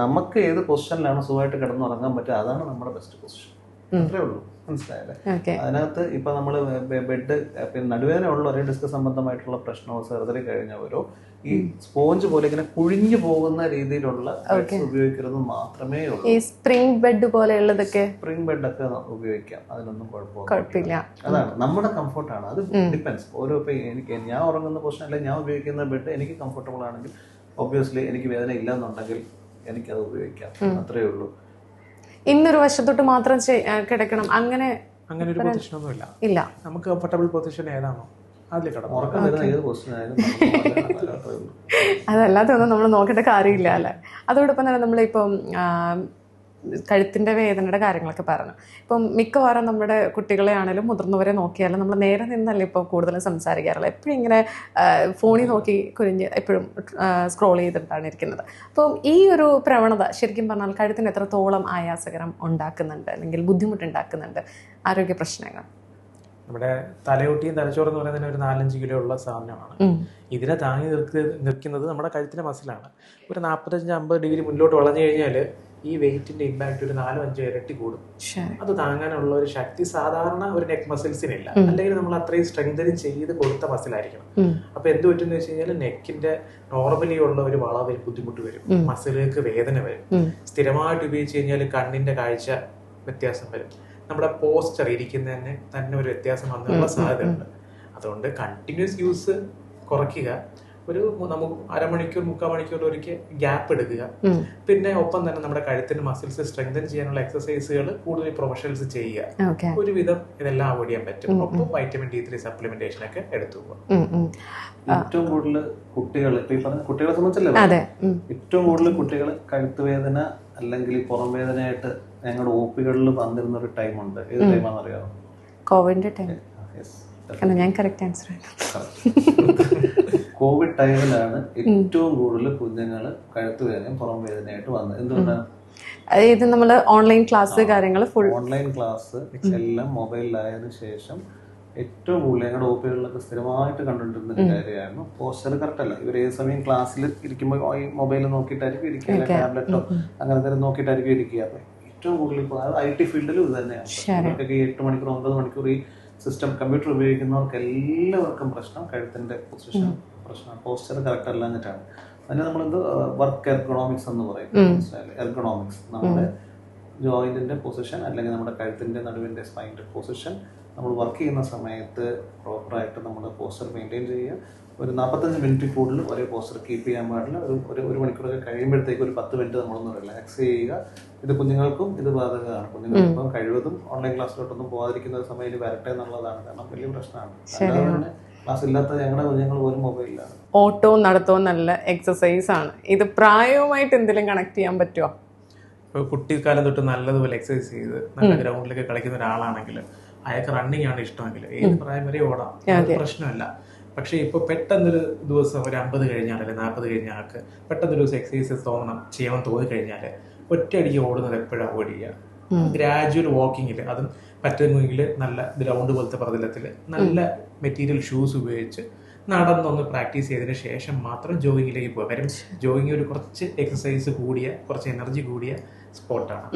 നമുക്ക് ഏത് പൊസിഷനിലാണ് സുഖമായിട്ട് കിടന്നുറങ്ങാൻ പറ്റുക അതാണ് നമ്മുടെ ബെസ്റ്റ് പൊസിഷൻ അത്രേ ഉള്ളൂ. മനസ്സിലായല്ലേ? അതിനകത്ത് ഇപ്പൊ നമ്മൾ ബെഡ് പിന്നെ നടുവേദന ഉള്ളവരെ ഡിസ്ക് സംബന്ധമായിട്ടുള്ള പ്രശ്നമോ സർജറി കഴിഞ്ഞവരോ ഈ സ്പോഞ്ച് പോലെ ഇങ്ങനെ കുഴിഞ്ഞു പോകുന്ന രീതിയിലുള്ള ഉപയോഗിക്കുന്നത് ഉപയോഗിക്കരുത് മാത്രമേ ഉള്ളൂ. ഈ സ്പ്രിംഗ് ബെഡ് പോലെയുള്ളതൊക്കെ? സ്പ്രിംഗ് ബെഡ് ഒക്കെ ഉപയോഗിക്കാം. അതിനൊന്നും കുഴപ്പമില്ല. അതാണ്. നമ്മുടെ കംഫർട്ടാണ്. അത് ഡിപ്പെൻസ്. ഓരോ ഇപ്പൊ എനിക്ക് ഞാൻ ഉറങ്ങുന്ന പൊസിഷൻ അല്ലെങ്കിൽ ഞാൻ ഉപയോഗിക്കുന്ന ബെഡ് എനിക്ക് കംഫർട്ടബിൾ ആണെങ്കിൽ ഒബ്വിയസ്ലി എനിക്ക് വേദന ഇല്ലാന്നുണ്ടെങ്കിൽ എനിക്കത് ഉപയോഗിക്കാം. അത്രേ ഉള്ളൂ. ഇന്നൊരു വശത്തോട്ട് മാത്രം കിടക്കണം. അങ്ങനെ അങ്ങനെ ഒരു പൊസിഷൻ ഒന്നുമില്ല ഇല്ല. നമുക്ക് കംഫർട്ടബിൾ പൊസിഷൻ ഏതാണോ അതിൽ അതല്ലാതെ ഒന്നും നമ്മൾ നോക്കേണ്ട കാര്യമില്ല അല്ലേ? അതോടൊപ്പം തന്നെ നമ്മളിപ്പം കഴുത്തിന്റെ വേദനയുടെ കാര്യങ്ങളൊക്കെ പറഞ്ഞു. ഇപ്പം മിക്കവാറും നമ്മുടെ കുട്ടികളെ ആണെങ്കിലും മുതിർന്നവരെ നോക്കിയാലും നമ്മൾ നേരെ നിന്നല്ലേ ഇപ്പോൾ കൂടുതലും സംസാരിക്കാറുള്ളത്. എപ്പോഴും ഇങ്ങനെ ഫോണിൽ നോക്കി കുരിഞ്ഞ് എപ്പോഴും സ്ക്രോൾ ചെയ്തിട്ടാണ് ഇരിക്കുന്നത്. അപ്പം ഈ ഒരു പ്രവണത ശരിക്കും പറഞ്ഞാൽ കഴുത്തിന് എത്രത്തോളം ആയാസകരം ഉണ്ടാക്കുന്നുണ്ട്? അല്ലെങ്കിൽ ബുദ്ധിമുട്ടുണ്ടാക്കുന്നുണ്ട്? ആരോഗ്യ പ്രശ്നങ്ങൾ. നമ്മുടെ തലയൊട്ടിയും തലച്ചോറും എന്ന് പറയുന്നത് ഒരു നാലഞ്ച് കിലോ ഉള്ള സാധനമാണ്. ഇതിനെ താങ്ങി നിർത്തി നിൽക്കുന്നത് നമ്മുടെ കഴുത്തിലെ മസിലാണ് ഒരു നാൽപ്പത്തഞ്ച് അമ്പത് ഡിഗ്രി മുന്നോട്ട് വളഞ്ഞു കഴിഞ്ഞാൽ ഈ വെയിറ്റിന്റെ ഇമ്പാക്ട് ഒരു നാലോ അഞ്ചോ ഇരട്ടി കൂടും. അത് താങ്ങാനുള്ള ഒരു ശക്തി സാധാരണ ഒരു നെക്ക് മസിൽസിനില്ല അല്ലെങ്കിൽ നമ്മൾ അത്രയും സ്ട്രെങ്തൻ ചെയ്ത് കൊടുത്ത മസിലായിരിക്കണം. അപ്പൊ എന്ത് പറ്റുന്ന വെച്ച് കഴിഞ്ഞാൽ നെക്കിന്റെ നോർമലി ഉള്ള ഒരു വളവ് ബുദ്ധിമുട്ട് വരും. മസിലുകൾക്ക് വേദന വരും. സ്ഥിരമായിട്ട് ഉപയോഗിച്ച് കഴിഞ്ഞാൽ കണ്ണിന്റെ കാഴ്ച വ്യത്യാസം വരും. നമ്മുടെ പോസ്റ്റർ ഇരിക്കുന്നതിന് തന്നെ ഒരു വ്യത്യാസം വന്നുള്ള സാധ്യതയുണ്ട്. അതുകൊണ്ട് കണ്ടിന്യൂസ് യൂസ് കുറയ്ക്കുക. ഒരു നമുക്ക് അരമണിക്കൂർ മുക്കാൽ മണിക്കൂർ ഒരിക്കൽ ഗ്യാപ്പ് എടുക്കുക. പിന്നെ ഒപ്പം തന്നെ നമ്മുടെ കഴുത്തിന്റെ മസിൽസ് സ്ട്രെങ്തൻ ചെയ്യാനുള്ള എക്സസൈസുകൾ കൂടുതൽ പ്രൊഫഷണൽസ് ചെയ്യുക. ഒരുവിധം ഇതെല്ലാം അവോയ്ഡ് ചെയ്യാൻ പറ്റും. ഒപ്പം വൈറ്റമിൻ ഡി ത്രീ സപ്ലിമെന്റേഷൻ ഒക്കെ എടുത്തു. ഏറ്റവും കൂടുതൽ കുട്ടികൾ ഇപ്പൊ ഈ പറഞ്ഞ കുട്ടികളെ സംബന്ധിച്ചല്ലേ. ഏറ്റവും കൂടുതൽ കുട്ടികൾ കഴുത്ത് വേദന അല്ലെങ്കിൽ പുറം വേദനയായിട്ട് ഞങ്ങളുടെ ഓപ്പികളിൽ പികളിൽ വന്നിരുന്ന ഒരു ടൈം ഉണ്ട്. ഏത് ടൈമാണെന്ന് അറിയാമോ കോവിഡിന്റെ ടൈം ഞാൻ കറക്റ്റ് ആൻസർ കോവിഡ് ടൈമിലാണ് ഏറ്റവും കൂടുതൽ കുഞ്ഞുങ്ങൾ കഴുത്ത് വേദനയും പുറം വേദനയായിട്ട് വന്നത്. എന്തുകൊണ്ടാണ് ഇത് നമ്മൾ ഓൺലൈൻ ക്ലാസ് കാര്യങ്ങൾ ഫുൾ ഓൺലൈൻ ക്ലാസ് എല്ലാം മൊബൈലിലായതിനു ശേഷം ഏറ്റവും കൂടുതൽ ഞങ്ങളുടെ ഓപ്പികളിലൊക്കെ സ്ഥിരമായിട്ട് കണ്ടുകൊണ്ടിരുന്ന ഒരു കാര്യമായിരുന്നു. പോസ്റ്റർ കറക്റ്റ് അല്ല. ഇവർ ഏത് സമയം ക്ലാസ്സിൽ ഇരിക്കുമ്പോൾ ഈ മൊബൈൽ നോക്കിയിട്ടായിരിക്കും ഇരിക്കുക ടാബ്ലറ്റോ അങ്ങനത്തെ നോക്കിയിട്ടായിരിക്കും ഇരിക്കുക. അപ്പൊ ഏറ്റവും കൂടുതൽ ഇപ്പോൾ ഐ ടി ഫീൽഡിലും ഇത് തന്നെയാണ്. ഇവർക്കൊക്കെ ഈ എട്ട് മണിക്കൂർ ഒമ്പത് മണിക്കൂർ ഈ സിസ്റ്റം കമ്പ്യൂട്ടർ ഉപയോഗിക്കുന്നവർക്ക് എല്ലാവർക്കും പ്രശ്നം കഴുത്തിന്റെ പൊസിഷൻ പ്രശ്നം. പോസ്റ്റർ കറക്റ്റ് അല്ല എന്നിട്ടാണ് അതിന് നമ്മളെന്ത് വർക്ക് എർഗണോമിക്സ് എന്ന് പറയും. മനസ്സിലായില്ലേ? എർഗണോമിക്സ് നമ്മുടെ ജോയിന്റിന്റെ പൊസിഷൻ അല്ലെങ്കിൽ നമ്മുടെ കഴുത്തിന്റെ നടുവിന്റെ സ്പൈന്റെ പൊസിഷൻ നമ്മൾ വർക്ക് ചെയ്യുന്ന സമയത്ത് പ്രോപ്പറായിട്ട് നമ്മൾ പോസ്റ്റർ മെയിന്റെയിൻ ചെയ്യുക. ഒരു നാൽപ്പത്തഞ്ച് മിനിറ്റ് കൂടുതൽ ഒരേ പോസ്റ്റർ കീപ്പ് ചെയ്യാൻ പാടില്ല. ഒരു ഒരു ഒരു മണിക്കൂറൊക്കെ കഴിയുമ്പോഴത്തേക്ക് ഒരു പത്ത് മിനിറ്റ് നമ്മളൊന്ന് റിലാക്സ് ചെയ്യുക. ഇത് കുഞ്ഞുങ്ങൾക്കും ഇത് ബാധകമാണ്. കുഞ്ഞുങ്ങൾക്ക് ഇപ്പം കഴിവതും ഓൺലൈൻ ക്ലാസ്സിലോട്ടൊന്നും പോകാതിരിക്കുന്ന സമയത്ത് വരട്ടെ എന്നുള്ളതാണ്. കാരണം വലിയ പ്രശ്നമാണ്. അല്ലാതെ തന്നെ ക്ലാസ് ഇല്ലാത്ത ഞങ്ങളുടെ കുഞ്ഞുങ്ങൾ പോലും മൊബൈലിലാണ് ഓട്ടവും നടത്തവും നല്ല എക്സസൈസ് ആണ്. ഇത് പ്രായവുമായിട്ട് എന്തെങ്കിലും കണക്ട് ചെയ്യാൻ പറ്റുമോ ഇപ്പോൾ കുട്ടിക്കാലം തൊട്ട് നല്ലതുപോലെ എക്സസൈസ് ചെയ്ത് നല്ല ഗ്രൗണ്ടിലൊക്കെ കളിക്കുന്ന ഒരാളാണെങ്കിൽ അയാൾക്ക് റണ്ണിങ് ആണ് ഇഷ്ടമെങ്കിൽ ഏത് പ്രായം വരെ ഓടാം. പ്രശ്നമല്ല. പക്ഷേ ഇപ്പോൾ പെട്ടെന്നൊരു ദിവസം ഒരു അമ്പത് കഴിഞ്ഞാൽ അല്ലെങ്കിൽ നാൽപ്പത് കഴിഞ്ഞ ആൾക്ക് പെട്ടെന്നൊരു ദിവസം എക്സസൈസ് തോന്നണം ചെയ്യണം തോന്നി കഴിഞ്ഞാൽ ഒറ്റയടിക്ക് ഓടുന്നത് എപ്പോഴാണ് അവോയ്ഡ് ചെയ്യുക ഗ്രാജുവൽ വാക്കിങ്ങിൽ അതും പറ്റുമെങ്കിൽ നല്ല ഗ്രൗണ്ട് പോലത്തെ പ്രതലത്തിൽ നല്ല മെറ്റീരിയൽ ഷൂസ് ഉപയോഗിച്ച് നടന്നൊന്ന് പ്രാക്ടീസ് ചെയ്തതിന് ശേഷം മാത്രം ജോഗിങ്ങിലേക്ക് പോകുക കാര്യം ജോഗിങ് ഒരു കുറച്ച് എക്സസൈസ് കൂടിയ കുറച്ച് എനർജി കൂടിയ സ്പോട്ടാണ്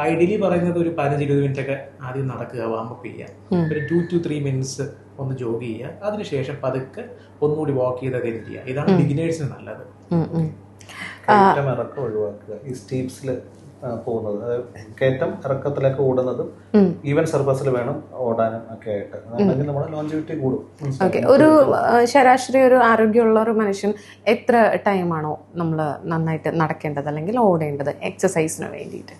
ഐഡിയലി പറയുന്നത് ഒരു പതിനഞ്ച് ഇരുപത് മിനിറ്റ് ഒക്കെ ആദ്യം നടക്കുക വാമപ്പ് ചെയ്യുക. ഒരു ടു ടു ത്രീ മിനിറ്റ്സ് ഒന്ന് ജോഗ് ചെയ്യുക. അതിനുശേഷം പതുക്കെ ഒന്നുകൂടി വാക്ക് ചെയ്ത് അതിന് ചെയ്യുക ഇതാണ് ബിഗിനേഴ്സിന് നല്ലത്. ഒഴിവാക്കുക. ഈ സ്റ്റീപ്സിൽ പോകുന്നത്. കയറ്റം ഇറക്കത്തിലൊക്കെ ഓടുന്നതും ഈവൻ സർഫസിൽ വേണം ഓടാനും ഒക്കെ ആയിട്ട്. നമ്മുടെ ലോഞ്ചിവിറ്റി കൂടും. ഓക്കെ. ഒരു ശരാശരി ഒരു ആരോഗ്യമുള്ള ഒരു മനുഷ്യൻ എത്ര ടൈമാണോ നമ്മൾ നന്നായിട്ട് നടക്കേണ്ടത് അല്ലെങ്കിൽ ഓടേണ്ടത് എക്സസൈസിന് വേണ്ടിയിട്ട്?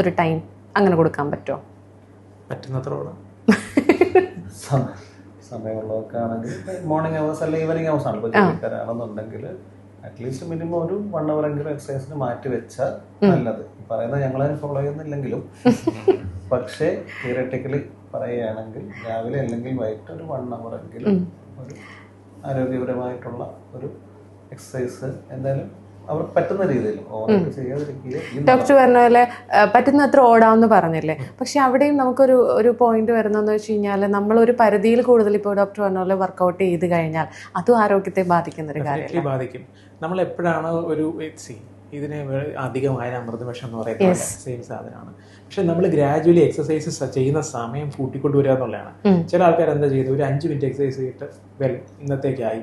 ഒരു ടൈം അങ്ങനെ കൊടുക്കാൻ പറ്റുമോ പറ്റുന്നത്ര ഓടാം. സമയമുള്ളതൊക്കെ ആണെങ്കിൽ മോർണിംഗ് അവേഴ്സ് അല്ലെങ്കിൽ ഈവനിങ് അവേഴ്സ് ആണ്. ഇപ്പോൾ ജോലിക്കാരാണെന്നുണ്ടെങ്കിൽ അറ്റ്ലീസ്റ്റ് മിനിമം ഒരു വൺ അവർ എങ്കിലും എക്സസൈസിന് മാറ്റി വെച്ചാൽ നല്ലത്. ഈ പറയുന്നത് ഞങ്ങളെ ഫോളോ ചെയ്യുന്നില്ലെങ്കിലും. പക്ഷേ തിയറട്ടിക്കലി പറയുകയാണെങ്കിൽ രാവിലെ അല്ലെങ്കിൽ വൈകിട്ട് ഒരു വൺ അവർ എങ്കിലും ഒരു ആരോഗ്യപരമായിട്ടുള്ള ഒരു എക്സസൈസ് എന്തായാലും ഡോക്ടർ പറഞ്ഞ പോലെ പറ്റുന്ന അത്ര ഓടാമെന്ന് പറഞ്ഞില്ലേ? പക്ഷെ അവിടെയും നമുക്കൊരു ഒരു പോയിന്റ് വരുന്നതെന്ന് വെച്ച് കഴിഞ്ഞാൽ നമ്മൾ ഒരു പരിധിയിൽ കൂടുതൽ ഇപ്പോൾ ഡോക്ടർ പറഞ്ഞ പോലെ വർക്കൗട്ട് ചെയ്ത് കഴിഞ്ഞാൽ അതും ആരോഗ്യത്തെ ബാധിക്കുന്ന ഒരു കാര്യം ബാധിക്കും. നമ്മൾ എപ്പോഴാണ് ഒരു സി ഇതിനെ അധികമായ അമൃതവിഷം എന്ന് പറയുന്നത് സെയിം സാധനമാണ്. പക്ഷെ നമ്മൾ ഗ്രാജുവലി എക്സസൈസ് ചെയ്യുന്ന സമയം കൂട്ടിക്കൊണ്ടുവരിക എന്നുള്ളതാണ്. ചില ആൾക്കാർ എന്താ ചെയ്തു ഒരു അഞ്ച് മിനിറ്റ് എക്സസൈസ് ചെയ്തിട്ട് വെൽ ഇന്നത്തേക്കായി.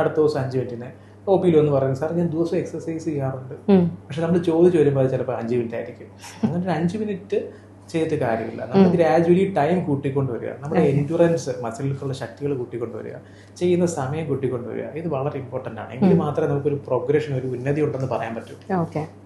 അടുത്ത ദിവസം അഞ്ച് മിനിറ്റിന് ഒ പിയിൽ വന്ന് പറയുന്നത് സാർ ഞാൻ ദിവസം എക്സസൈസ് ചെയ്യാറുണ്ട്. പക്ഷെ നമ്മൾ ചോദിച്ചു വരുമ്പോൾ അത് ചിലപ്പോൾ അഞ്ച് മിനിറ്റ് ആയിരിക്കും. അങ്ങനെ ഒരു അഞ്ച് മിനിറ്റ് ചെയ്തിട്ട് കാര്യമില്ല. നമ്മൾ ഗ്രാജുവലി ടൈം കൂട്ടിക്കൊണ്ടുവരിക. നമ്മുടെ എൻഡുറൻസ് മസിലുള്ള ശക്തികൾ കൂട്ടിക്കൊണ്ടുവരിക. ചെയ്യുന്ന സമയം കൂട്ടിക്കൊണ്ടുവരിക. ഇത് വളരെ ഇമ്പോർട്ടന്റ് ആണ്. എങ്കിൽ മാത്രമേ നമുക്കൊരു പ്രോഗ്രഷൻ ഒരു ഉന്നതി ഉണ്ടെന്ന് പറയാൻ പറ്റൂ.